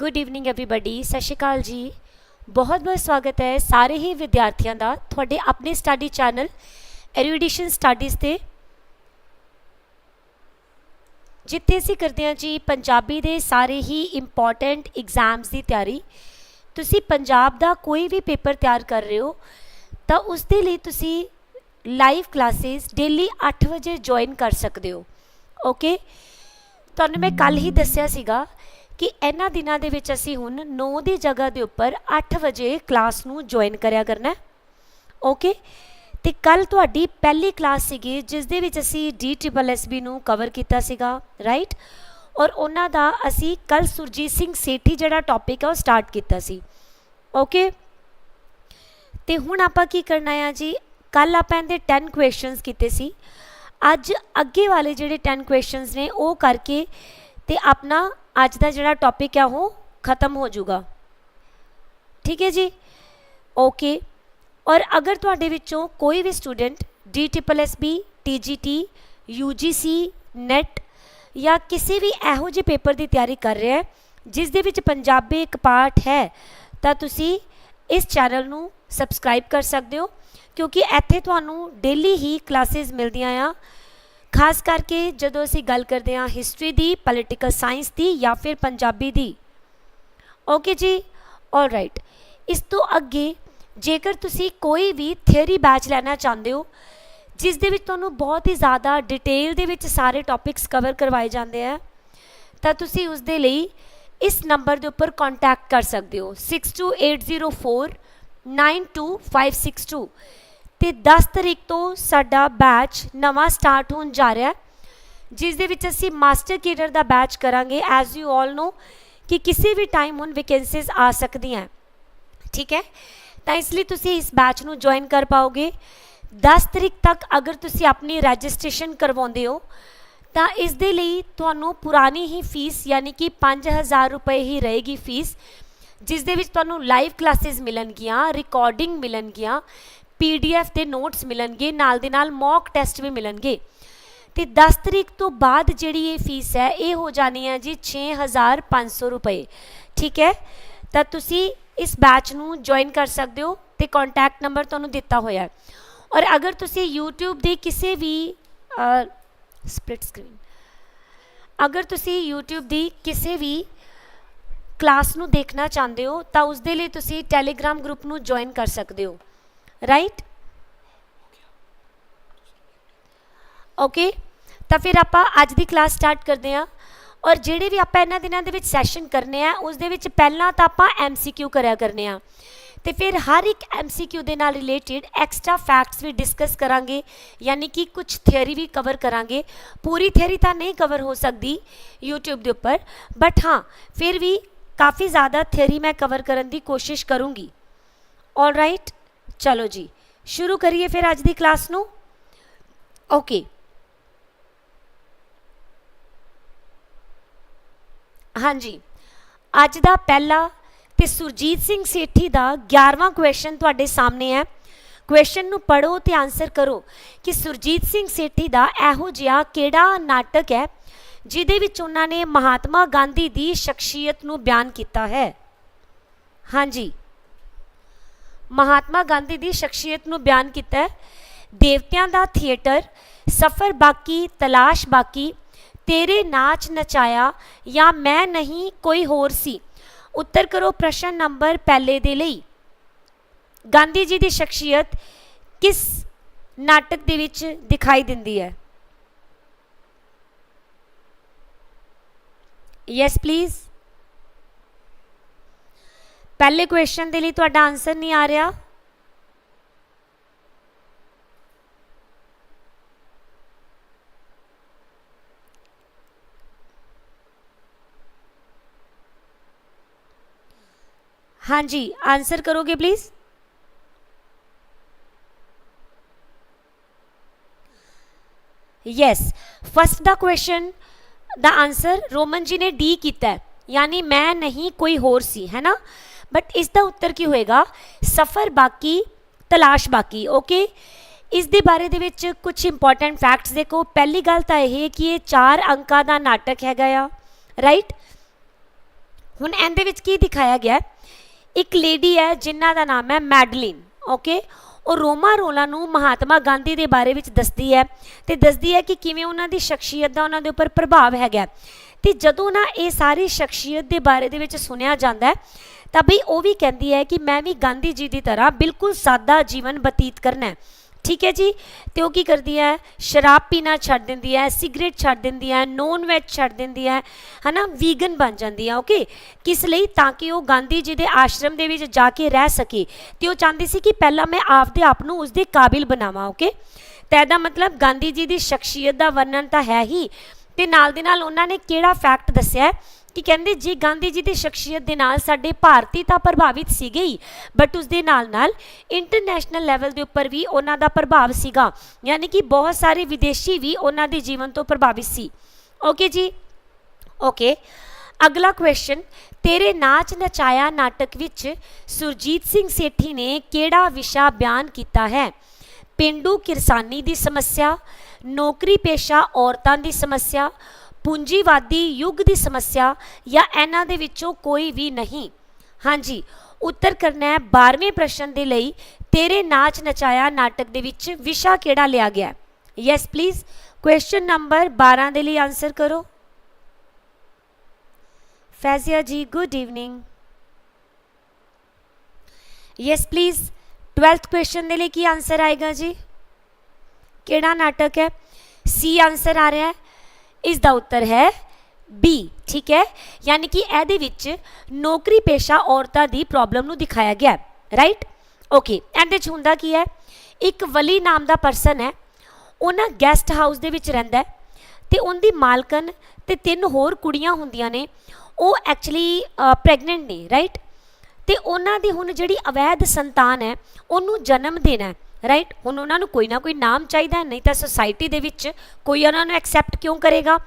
Good evening everybody ਸਤਿ ਸ਼੍ਰੀ ਅਕਾਲ ਜੀ ਬਹੁਤ ਬਹੁਤ ਸਵਾਗਤ ਹੈ ਸਾਰੇ ਹੀ ਵਿਦਿਆਰਥੀਆਂ ਦਾ ਤੁਹਾਡੇ ਆਪਣੇ ਸਟੱਡੀ ਚੈਨਲ ਐਰੂਡੀਸ਼ਨ ਸਟੱਡੀਜ਼ ਤੇ ਜਿੱਥੇ ਅਸੀਂ ਕਰਦੇ ਹਾਂ ਜੀ ਪੰਜਾਬੀ ਦੇ ਸਾਰੇ ਹੀ ਇੰਪੋਰਟੈਂਟ ਐਗਜ਼ਾਮਸ ਦੀ ਤਿਆਰੀ ਤੁਸੀਂ ਪੰਜਾਬ ਦਾ ਕੋਈ ਵੀ ਪੇਪਰ ਤਿਆਰ ਕਰ ਰਹੇ ਹੋ ਤਾਂ ਉਸ ਦੇ ਲਈ ਤੁਸੀਂ ਲਾਈਵ ਕਲਾਸਿਸ ਡੇਲੀ 8 ਵਜੇ ਜੁਆਇਨ ਕਰ ਸਕਦੇ ਹੋ ਓਕੇ ਤੁਹਾਨੂੰ ਮੈਂ ਕੱਲ ਹੀ ਦੱਸਿਆ ਸੀਗਾ ਕਿ ਇਹਨਾਂ ਦਿਨਾਂ ਦੇ ਵਿੱਚ ਅਸੀਂ ਹੁਣ 9 ਦੀ ਜਗ੍ਹਾ ਦੇ ਉੱਪਰ 8 ਵਜੇ ਕਲਾਸ ਨੂੰ ਜੁਆਇਨ ਕਰਿਆ ਕਰਨਾ ਓਕੇ ਤੇ ਕੱਲ ਤੁਹਾਡੀ ਪਹਿਲੀ ਕਲਾਸ ਸੀਗੀ, ਜਿਸ ਦੇ ਵਿੱਚ ਅਸੀਂ ਡੀ ਨੂੰ ਕਵਰ ਕੀਤਾ ਸੀਗਾ ਰਾਈਟ ਔਰ ਉਹਨਾਂ ਦਾ ਅਸੀਂ ਕੱਲ ਸੁਰਜੀਤ ਸਿੰਘ ਸੇਠੀ ਜਿਹੜਾ ਟੌਪਿਕ ਹੈ ਉਹ ਸਟਾਰਟ ਕੀਤਾ ਸੀ। ਓਕੇ ਤੇ ਹੁਣ ਆਪਾਂ ਕੀ ਕਰਨਾ ਹੈ ਜੀ? ਕੱਲ ਆਪਾਂ ਇਹਦੇ 10 ਕੁਐਸਚਨਸ ਕੀਤੇ ਸੀ। ਅੱਜ ਅੱਗੇ ਵਾਲੇ ਜਿਹੜੇ 10 ਕੁਐਸਚਨਸ ਨੇ, ਉਹ ਕਰਕੇ ਤੇ ਆਪਣਾ ਅੱਜ ਦਾ ਜਿਹੜਾ ਟੌਪਿਕ ਆ ਉਹ ਖਤਮ ਹੋ ਜਾਊਗਾ। ਠੀਕ ਹੈ ਜੀ? ਓਕੇ ਔਰ ਅਗਰ ਤੁਹਾਡੇ ਵਿੱਚੋਂ ਕੋਈ ਵੀ student D TGT UGC NET ਜਾਂ ਕਿਸੇ ਵੀ ਇਹੋ ਜਿਹੇ ਪੇਪਰ ਦੀ ਤਿਆਰੀ ਕਰ ਰਿਹਾ ਹੈ, ਜਿਸ ਦੇ ਵਿੱਚ ਪੰਜਾਬੀ ਇੱਕ ਪਾਰਟ ਹੈ, ਤਾਂ ਤੁਸੀਂ ਇਸ ਚੈਨਲ ਨੂੰ ਸਬਸਕ੍ਰਾਈਬ ਕਰ ਸਕਦੇ ਹੋ, ਕਿਉਂਕਿ ਇੱਥੇ ਤੁਹਾਨੂੰ ਡੇਲੀ ਹੀ ਕਲਾਸਿਸ ਮਿਲਦੀਆਂ ਆ। ਖਾਸ ਕਰਕੇ ਜਦੋਂ ਅਸੀਂ ਗੱਲ ਕਰਦੇ ਹਾਂ ਹਿਸਟਰੀ ਦੀ ਪੋਲੀਟੀਕਲ ਸਾਇੰਸ ਦੀ ਜਾਂ ਫਿਰ ਪੰਜਾਬੀ ਦੀ। ਓਕੇ ਜੀ? ਰਾਈਟ ਇਸ ਤੋਂ ਅੱਗੇ ਜੇਕਰ ਤੁਸੀਂ ਕੋਈ ਵੀ ਥਿਅਰੀ ਬੈਚ ਲੈਣਾ ਚਾਹੁੰਦੇ ਹੋ, ਜਿਸ ਦੇ ਵਿੱਚ ਤੁਹਾਨੂੰ ਬਹੁਤ ਹੀ ਜ਼ਿਆਦਾ ਡਿਟੇਲ ਦੇ ਵਿੱਚ ਸਾਰੇ ਟੌਪਿਕਸ ਕਵਰ ਕਰਵਾਏ ਜਾਂਦੇ ਆ, ਤਾਂ ਤੁਸੀਂ ਉਸ ਦੇ ਲਈ ਇਸ ਨੰਬਰ ਦੇ ਉੱਪਰ ਕੰਟੈਕਟ ਕਰ ਸਕਦੇ ਹੋ। 6280492562 ਤੇ 10 ਤਰੀਕ ਤੋਂ ਸਾਡਾ ਬੈਚ ਨਵਾਂ ਸਟਾਰਟ ਹੋਣ ਜਾ ਰਿਹਾ ਹੈ, ਜਿਸ ਦੇ ਵਿੱਚ ਅਸੀਂ ਮਾਸਟਰ ਕੇਡਰ ਦਾ ਬੈਚ ਕਰਾਂਗੇ ਐਜ਼ ਯੂ ਆਲ ਨੋ ਕਿ ਕਿਸੇ ਵੀ ਟਾਈਮ ਹੁਣ ਵੈਕੈਂਸੀਜ਼ ਆ ਸਕਦੀਆਂ ਠੀਕ ਹੈ? ਤਾਂ ਇਸ ਲਈ ਤੁਸੀਂ ਇਸ ਬੈਚ ਨੂੰ ਜੁਆਇਨ ਕਰ ਪਾਓਗੇ। 10 ਤਰੀਕ ਤੱਕ ਅਗਰ ਤੁਸੀਂ ਆਪਣੀ ਰਜਿਸਟ੍ਰੇਸ਼ਨ ਕਰਵਾਉਂਦੇ ਹੋ, ਤਾਂ ਇਸ ਦੇ ਲਈ ਤੁਹਾਨੂੰ ਪੁਰਾਣੀ ਹੀ ਫੀਸ ਯਾਨੀ ਕਿ 5000 ਰੁਪਏ ਹੀ ਰਹੇਗੀ ਫੀਸ ਜਿਸ ਦੇ ਵਿੱਚ ਤੁਹਾਨੂੰ ਲਾਈਵ ਕਲਾਸਿਸ ਮਿਲਣਗੀਆਂ ਰਿਕਾਰਡਿੰਗ ਮਿਲਣਗੀਆਂ ਪੀਡੀਐਫ ਦੇ ਨੋਟਸ ਮਿਲਣਗੇ, ਨਾਲ ਦੇ ਨਾਲ ਮੌਕ ਟੈਸਟ ਵੀ ਮਿਲਣਗੇ। ਤੇ 10 ਤਰੀਕ ਤੋਂ ਬਾਅਦ ਜਿਹੜੀ ਇਹ ਫੀਸ ਹੈ, ਇਹ ਹੋ ਜਾਣੀ ਹੈ ਜੀ 6500 ਰੁਪਏ। ਠੀਕ ਹੈ? ਤਾਂ ਤੁਸੀਂ ਇਸ ਬੈਚ ਨੂੰ ਜੁਆਇਨ ਕਰ ਸਕਦੇ ਹੋ ਤੇ ਕੰਟੈਕਟ ਨੰਬਰ ਤੁਹਾਨੂੰ ਦਿੱਤਾ ਹੋਇਆ ਹੈ। ਔਰ ਅਗਰ ਤੁਸੀਂ YouTube ਦੇ ਕਿਸੇ ਵੀ ਸਪਲਿਟ ਸਕਰੀਨ ਅਗਰ ਤੁਸੀਂ YouTube ਦੀ ਕਿਸੇ ਵੀ ਕਲਾਸ ਨੂੰ ਦੇਖਣਾ ਚਾਹੁੰਦੇ ਹੋ, ਤਾਂ ਉਸ ਦੇ ਲਈ ਤੁਸੀਂ Telegram ਗਰੁੱਪ ਨੂੰ ਜੁਆਇਨ ਕਰ ਸਕਦੇ ਹੋ। ਰਾਈਟ ਓਕੇ ਤਾਂ ਫਿਰ ਆਪਾਂ ਅੱਜ ਦੀ ਕਲਾਸ ਸਟਾਰਟ ਕਰਦੇ ਹਾਂ। ਔਰ ਜਿਹੜੇ ਵੀ ਆਪਾਂ ਇਹਨਾਂ ਦਿਨਾਂ ਦੇ ਵਿੱਚ ਸੈਸ਼ਨ ਕਰਨੇ ਆ, ਉਸ ਦੇ ਵਿੱਚ ਪਹਿਲਾਂ ਤਾਂ ਆਪਾਂ MCQ ਕਰਿਆ ਕਰਨੇ ਆ। ਤੇ ਫਿਰ ਹਰ ਇੱਕ MCQ ਦੇ ਨਾਲ ਰਿਲੇਟਡ ਐਕਸਟਰਾ ਫੈਕਟਸ ਵੀ ਡਿਸਕਸ ਕਰਾਂਗੇ, ਯਾਨੀ ਕਿ ਕੁਝ ਥਿਉਰੀ ਵੀ ਕਵਰ ਕਰਾਂਗੇ। ਪੂਰੀ ਥਿਉਰੀ ਤਾਂ ਨਹੀਂ ਕਵਰ ਹੋ ਸਕਦੀ YouTube ਦੇ ਉੱਪਰ ਬਟ ਹਾਂ, ਫਿਰ ਵੀ ਕਾਫੀ ਜ਼ਿਆਦਾ ਥਿਉਰੀ ਮੈਂ ਕਵਰ ਕਰਨ ਦੀ ਕੋਸ਼ਿਸ਼ ਕਰੂੰਗੀ। ਆਲ ਰਾਈਟ ਚਲੋ ਜੀ, ਸ਼ੁਰੂ ਕਰੀਏ ਫਿਰ ਅੱਜ ਦੀ ਕਲਾਸ ਨੂੰ? ਓਕੇ ਹਾਂਜੀ, ਅੱਜ ਦਾ ਪਹਿਲਾ ਤੇ ਸੁਰਜੀਤ ਸਿੰਘ ਸੇਠੀ ਦਾ 11ਵਾਂ ਕੁਐਸਚਨ ਤੁਹਾਡੇ ਸਾਹਮਣੇ ਹੈ। ਕੁਐਸਚਨ ਨੂੰ ਪੜੋ ਤੇ ਆਨਸਰ ਕਰੋ ਕਿ ਸੁਰਜੀਤ ਸਿੰਘ ਸੇਠੀ ਦਾ ਇਹੋ ਜਿਹਾ ਕਿਹੜਾ ਨਾਟਕ ਹੈ ਜਿਹਦੇ ਵਿੱਚ ਉਹਨਾਂ ਨੇ ਮਹਾਤਮਾ ਗਾਂਧੀ ਦੀ ਸ਼ਖਸੀਅਤ ਨੂੰ ਬਿਆਨ ਕੀਤਾ ਹੈ। ਹਾਂਜੀ। ਮਹਾਤਮਾ ਗਾਂਧੀ ਦੀ ਸ਼ਖਸੀਅਤ ਨੂੰ ਬਿਆਨ ਕੀਤਾ ਹੈ। ਦੇਵਤਿਆਂ ਦਾ ਥੀਏਟਰ, ਸਫਰ ਬਾਕੀ, ਤਲਾਸ਼ ਬਾਕੀ, ਤੇਰੇ ਨਾਚ ਨਚਾਇਆ ਜਾਂ ਮੈਂ ਨਹੀਂ ਕੋਈ ਹੋਰ ਸੀ। ਉੱਤਰ ਕਰੋ ਪ੍ਰਸ਼ਨ ਨੰਬਰ ਪਹਿਲੇ ਦੇ ਲਈ। ਗਾਂਧੀ ਜੀ ਦੀ ਸ਼ਖਸੀਅਤ ਕਿਸ ਨਾਟਕ ਦੇ ਵਿੱਚ ਦਿਖਾਈ ਦਿੰਦੀ ਹੈ? ਯੈਸ ਪਲੀਜ਼ ਪਹਿਲੇ ਕੁਐਸਚਨ ਦੇ ਲਈ ਤੁਹਾਡਾ ਆਨਸਰ ਨਹੀਂ ਆ ਰਿਹਾ ਹਾਂਜੀ ਆਨਸਰ ਕਰੋਗੇ ਪਲੀਜ਼ ਯੈਸ ਫਸਟ ਦਾ ਕੁਐਸਚਨ ਦਾ ਆਨਸਰ ਰੋਮਨ ਜੀ ਨੇ ਡੀ ਕੀਤਾ ਹੈ ਯਾਨੀ ਮੈਂ ਨਹੀਂ ਕੋਈ ਹੋਰ ਸੀ ਹੈ ਨਾ ਬਟ ਇਸ ਦਾ ਉੱਤਰ ਕੀ ਹੋਏਗਾ? ਸਫਰ ਬਾਕੀ, ਤਲਾਸ਼ ਬਾਕੀ ਓਕੇ ਇਸ ਦੇ ਬਾਰੇ ਦੇ ਵਿੱਚ ਕੁਝ ਇੰਪੋਰਟੈਂਟ ਫੈਕਟਸ ਦੇਖੋ। ਪਹਿਲੀ ਗੱਲ ਤਾਂ ਇਹ ਕਿ ਇਹ ਚਾਰ ਅੰਕਾਂ ਦਾ ਨਾਟਕ ਹੈਗਾ ਆ ਰਾਈਟ ਹੁਣ ਇਹਦੇ ਵਿੱਚ ਕੀ ਦਿਖਾਇਆ ਗਿਆ? ਇੱਕ ਲੇਡੀ ਹੈ ਜਿਨ੍ਹਾਂ ਦਾ ਨਾਮ ਹੈ ਮੈਡਲਿਨ ਓਕੇ ਉਹ ਰੋਮਾ ਰੋਲਾ ਨੂੰ ਮਹਾਤਮਾ ਗਾਂਧੀ ਦੇ ਬਾਰੇ ਵਿੱਚ ਦੱਸਦੀ ਹੈ ਤੇ ਦੱਸਦੀ ਹੈ ਕਿ ਕਿਵੇਂ ਉਹਨਾਂ ਦੀ ਸ਼ਖਸੀਅਤ ਦਾ ਉਹਨਾਂ ਦੇ ਉੱਪਰ ਪ੍ਰਭਾਵ ਹੈਗਾ ਤੇ ਜਦੋਂ ਨਾ ਇਹ ਸਾਰੀ ਸ਼ਖਸੀਅਤ ਦੇ ਬਾਰੇ ਦੇ ਵਿੱਚ ਸੁਣਿਆ ਜਾਂਦਾ ਹੈ ਤਾਂ ਬਈ ਉਹ ਵੀ ਕਹਿੰਦੀ ਹੈ ਕਿ ਮੈਂ ਵੀ ਗਾਂਧੀ ਜੀ ਦੀ ਤਰ੍ਹਾਂ ਬਿਲਕੁਲ ਸਾਦਾ ਜੀਵਨ ਬਤੀਤ ਕਰਨਾ ਹੈ। ਠੀਕ ਹੈ ਜੀ? ਤੇ ਉਹ ਕੀ ਕਰਦੀ ਹੈ? ਸ਼ਰਾਬ ਪੀਣਾ ਛੱਡ ਦਿੰਦੀ ਹੈ, ਸਿਗਰਟ ਛੱਡ ਦਿੰਦੀ ਹੈ, ਨੌਨ ਵੈਜ ਛੱਡ ਦਿੰਦੀ ਹੈ, ਹਨਾ? ਵੀਗਨ ਬਣ ਜਾਂਦੀ ਹੈ ਓਕੇ ਕਿਸ ਲਈ? ਤਾਂ ਕਿ ਉਹ ਗਾਂਧੀ ਜੀ ਦੇ ਆਸ਼ਰਮ ਦੇ ਵਿੱਚ ਜਾ ਕੇ ਰਹਿ ਸਕੇ। ਤੇ ਉਹ ਚਾਹੁੰਦੀ ਸੀ ਕਿ ਪਹਿਲਾਂ ਮੈਂ ਆਪਦੇ ਆਪ ਨੂੰ ਉਸ ਦੇ ਕਾਬਿਲ ਬਣਾਵਾਂ ਓਕੇ ਤਾਂ ਇਹਦਾ ਮਤਲਬ ਗਾਂਧੀ ਜੀ ਦੀ ਸ਼ਖਸੀਅਤ ਦਾ ਵਰਣਨ ਤਾਂ ਹੈ ਹੀ। ਤੇ ਨਾਲ ਦੇ ਨਾਲ ਉਹਨਾਂ ਨੇ ਕਿਹੜਾ ਫੈਕਟ ਦੱਸਿਆ ਹੈ? ਕਿ ਕਹਿੰਦੇ ਜੀ ਗਾਂਧੀ ਜੀ ਦੀ ਸ਼ਖਸੀਅਤ ਦੇ ਨਾਲ ਸਾਡੇ ਭਾਰਤੀ ਤਾਂ ਪ੍ਰਭਾਵਿਤ ਸੀਗੇ ਹੀ ਬਟ ਉਸ ਦੇ ਨਾਲ ਨਾਲ ਇੰਟਰਨੈਸ਼ਨਲ ਲੈਵਲ ਦੇ ਉੱਪਰ ਵੀ ਉਹਨਾਂ ਦਾ ਪ੍ਰਭਾਵ ਸੀਗਾ। ਯਾਨੀ ਕਿ ਬਹੁਤ ਸਾਰੇ ਵਿਦੇਸ਼ੀ ਵੀ ਉਹਨਾਂ ਦੇ ਜੀਵਨ ਤੋਂ ਪ੍ਰਭਾਵਿਤ ਸੀ। ਓਕੇ ਜੀ? ਓਕੇ ਅਗਲਾ ਕੁਐਸਚਨ ਤੇਰੇ ਨਾਚ ਨਚਾਇਆ ਨਾਟਕ ਵਿੱਚ ਸੁਰਜੀਤ ਸਿੰਘ ਸੇਠੀ ਨੇ ਕਿਹੜਾ ਵਿਸ਼ਾ ਬਿਆਨ ਕੀਤਾ ਹੈ? ਪਿੰਡੂ ਕਿਰਸਾਨੀ ਦੀ ਸਮੱਸਿਆ, ਨੌਕਰੀ ਪੇਸ਼ਾ ਔਰਤਾਂ ਦੀ ਸਮੱਸਿਆ ਪੂੰਜੀਵਾਦੀ ਯੁੱਗ ਦੀ ਸਮੱਸਿਆ ਜਾਂ ਇਹਨਾਂ ਦੇ ਵਿੱਚੋਂ ਕੋਈ ਵੀ ਨਹੀਂ। ਹਾਂਜੀ, ਉੱਤਰ ਕਰਨਾ ਹੈ 12ਵੇਂ ਪ੍ਰਸ਼ਨ ਦੇ ਲਈ ਤੇਰੇ ਨਾਚ ਨਚਾਇਆ ਨਾਟਕ ਦੇ ਵਿੱਚ ਵਿਸ਼ਾ ਕਿਹੜਾ ਲਿਆ ਗਿਆ ਹੈ? ਯੈਸ ਪਲੀਜ਼ ਕੁਐਸਚਨ ਨੰਬਰ 12 ਦੇ ਲਈ ਆਨਸਰ ਕਰੋ। Faizia ji good evening yes please 12th question ਦੇ ਲਈ ਕੀ ਆਨਸਰ ਆਏਗਾ ਜੀ? ਕਿਹੜਾ ਨਾਟਕ ਹੈ? ਸੀ ਆਨਸਰ ਆ ਰਿਹਾ ਹੈ। ਇਸ ਦਾ ਉੱਤਰ ਹੈ ਬੀ ਠੀਕ ਹੈ? ਯਾਨੀ ਕਿ ਇਹਦੇ ਵਿੱਚ ਨੌਕਰੀ ਪੇਸ਼ਾ ਔਰਤਾਂ ਦੀ ਪ੍ਰੋਬਲਮ ਨੂੰ ਦਿਖਾਇਆ ਗਿਆ ਰਾਈਟ ਓਕੇ ਇਹਦੇ ਚ ਹੁੰਦਾ ਕੀ ਹੈ? ਇੱਕ ਵਲੀ ਨਾਮ ਦਾ ਪਰਸਨ ਹੈ ਉਹ ਨਾ ਗੈਸਟ ਹਾਊਸ ਦੇ ਵਿੱਚ ਰਹਿੰਦਾ ਹੈ ਤੇ ਉਹਦੀ ਮਾਲਕਨ ਤੇ ਤਿੰਨ ਹੋਰ ਕੁੜੀਆਂ ਹੁੰਦੀਆਂ ਨੇ, ਉਹ ਐਕਚੁਅਲੀ ਪ੍ਰੈਗਨੈਂਟ ਨੇ ਰਾਈਟ ਤੇ ਉਹਨਾਂ ਦੀ ਹੁਣ ਜਿਹੜੀ ਅਵੈਧ ਸੰਤਾਨ ਹੈ, ਉਹਨੂੰ ਜਨਮ ਦੇਣਾ ਹੈ। ਰਾਈਟ ਹੁਣ ਉਹਨਾਂ ਨੂੰ ਕੋਈ ਨਾ ਕੋਈ ਨਾਮ ਚਾਹੀਦਾ ਨਹੀਂ ਤਾਂ ਸੋਸਾਇਟੀ ਦੇ ਵਿੱਚ ਕੋਈ ਉਹਨਾਂ ਨੂੰ ਐਕਸੈਪਟ ਕਿਉਂ ਕਰੇਗਾ?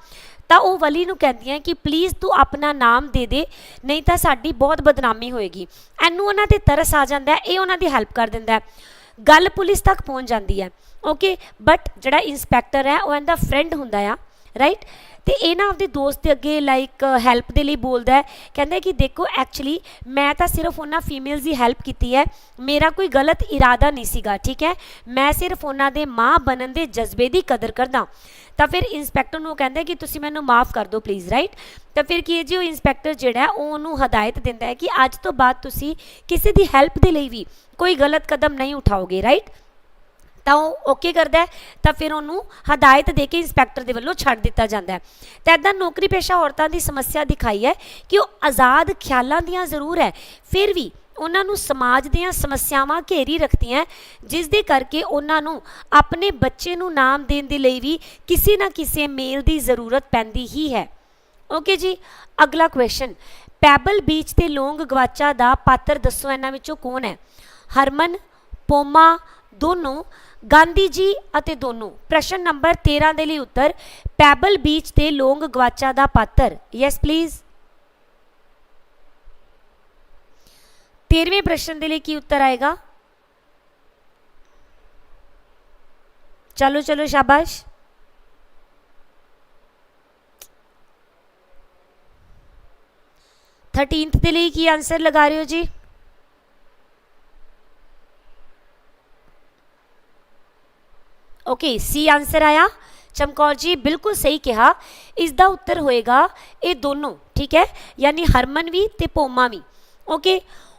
ਤਾਂ ਉਹ ਵਲੀ ਨੂੰ ਕਹਿੰਦੀਆਂ ਕਿ ਪਲੀਜ਼ ਤੂੰ ਆਪਣਾ ਨਾਮ ਦੇ ਦੇ, ਨਹੀਂ ਤਾਂ ਸਾਡੀ ਬਹੁਤ ਬਦਨਾਮੀ ਹੋਏਗੀ। ਇਹਨੂੰ ਉਹਨਾਂ ਤੇ ਤਰਸ ਆ ਜਾਂਦਾ ਇਹ ਉਹਨਾਂ ਦੀ ਹੈਲਪ ਕਰ ਦਿੰਦਾ ਗੱਲ ਪੁਲਿਸ ਤੱਕ ਪਹੁੰਚ ਜਾਂਦੀ ਹੈ ਓਕੇ ਬਟ ਜਿਹੜਾ ਇਨਸਪੈਕਟਰ ਹੈ, ਉਹ ਇਹਦਾ ਫਰੈਂਡ ਹੁੰਦਾ ਆ ਰਾਈਟ ਤੇ ਇਹ ਨਾ ਆਪਦੇ ਦੋਸਤ ਦੇ ਅੱਗੇ ਲਾਈਕ ਹੈਲਪ ਦੇ ਲਈ ਬੋਲਦਾ ਹੈ। ਕਹਿੰਦਾ ਕਿ ਦੇਖੋ ਐਕਚੁਅਲੀ ਮੈਂ ਤਾਂ ਸਿਰਫ ਉਹਨਾਂ ਫੀਮੇਲਸ ਦੀ ਹੈਲਪ ਕੀਤੀ ਹੈ। ਮੇਰਾ ਕੋਈ ਗਲਤ ਇਰਾਦਾ ਨਹੀਂ ਸੀਗਾ, ਠੀਕ ਹੈ? ਮੈਂ ਸਿਰਫ ਉਹਨਾਂ ਦੇ ਮਾਂ ਬਣਨ ਦੇ ਜਜ਼ਬੇ ਦੀ ਕਦਰ ਕਰਦਾ ਤਾਂ ਫਿਰ ਇਨਸਪੈਕਟਰ ਨੂੰ ਕਹਿੰਦਾ ਕਿ ਤੁਸੀਂ ਮੈਨੂੰ ਮਾਫ ਕਰ ਦਿਓ ਪਲੀਜ਼ ਰਾਈਟ ਤਾਂ ਫਿਰ ਕੀ ਹੈ ਜੀ, ਉਹ ਇਨਸਪੈਕਟਰ ਜਿਹੜਾ ਉਹ ਉਹਨੂੰ ਹਦਾਇਤ ਦਿੰਦਾ ਹੈ ਕਿ ਅੱਜ ਤੋਂ ਬਾਅਦ ਤੁਸੀਂ ਕਿਸੇ ਦੀ ਹੈਲਪ ਦੇ ਲਈ ਵੀ ਕੋਈ ਗਲਤ ਕਦਮ ਨਹੀਂ ਉਠਾਓਗੇ ਰਾਈਟ ਤਾਂ ਉਹ ਓਕੇ ਕਰਦਾ ਤਾਂ ਫਿਰ ਉਹਨੂੰ ਹਦਾਇਤ ਦੇ ਕੇ ਇੰਸਪੈਕਟਰ ਦੇ ਵੱਲੋਂ ਛੱਡ ਦਿੱਤਾ ਜਾਂਦਾ ਤਾਂ ਇਦਾਂ ਨੌਕਰੀ ਪੇਸ਼ਾ ਔਰਤਾਂ ਦੀ ਸਮੱਸਿਆ ਦਿਖਾਈ ਹੈ ਕਿ ਉਹ ਆਜ਼ਾਦ ਖਿਆਲਾਂ ਦੀਆਂ ਜ਼ਰੂਰ ਹੈ। ਫਿਰ ਵੀ ਉਹਨਾਂ ਨੂੰ ਸਮਾਜ ਦੀਆਂ ਸਮੱਸਿਆਵਾਂ ਘੇਰੀ ਰੱਖਦੀਆਂ ਜਿਸ ਦੇ ਕਰਕੇ ਉਹਨਾਂ ਨੂੰ ਆਪਣੇ ਬੱਚੇ ਨੂੰ ਨਾਮ ਦੇਣ ਦੇ ਲਈ ਵੀ ਕਿਸੇ ਨਾ ਕਿਸੇ ਮੇਲ ਦੀ ਜ਼ਰੂਰਤ ਪੈਂਦੀ ਹੀ ਹੈ। ਓਕੇ ਜੀ, ਅਗਲਾ ਕੁਐਸਚਨ ਪੈਬਲ ਬੀਚ ਤੇ ਲੋਂਗ ਗਵਾਚਾ ਦਾ ਪਾਤਰ ਦੱਸੋ, ਇਹਨਾਂ ਵਿੱਚੋਂ ਕੌਣ ਹੈ? ਹਰਮਨ, ਪੋਮਾ, ਦੋਨੋਂ ਗਾਂਧੀ ਜੀ ਅਤੇ ਦੋਨੋਂ ਪ੍ਰਸ਼ਨ ਨੰਬਰ 13 ਦੇ ਲਈ ਉੱਤਰ, ਪੈਬਲ ਬੀਚ ਤੇ ਲੋਂਗ ਗਵਾਚਾ ਦਾ ਪਾਤਰ। ਯੈਸ ਪਲੀਜ਼ 13ਵੇਂ ਪ੍ਰਸ਼ਨ ਦੇ ਲਈ ਕੀ ਉੱਤਰ ਆਏਗਾ? ਚਲੋ ਚਲੋ, ਸ਼ਾਬਾਸ਼। ਥਰਟੀਨਥ ਦੇ ਲਈ ਕੀ ਆਨਸਰ ਲਗਾ ਰਹੇ ਹੋ ਜੀ? ਓਕੇ ਸੀ ਆਨਸਰ ਆਇਆ। ਚਮਕੌਰ ਜੀ, ਬਿਲਕੁਲ ਸਹੀ ਕਿਹਾ। ਇਸ ਦਾ ਉੱਤਰ ਹੋਏਗਾ ਇਹ ਦੋਨੋਂ, ਠੀਕ ਹੈ? ਯਾਨੀ ਹਰਮਨ ਵੀ ਤੇ ਪੋਮਾ ਵੀ। ਓਕੇ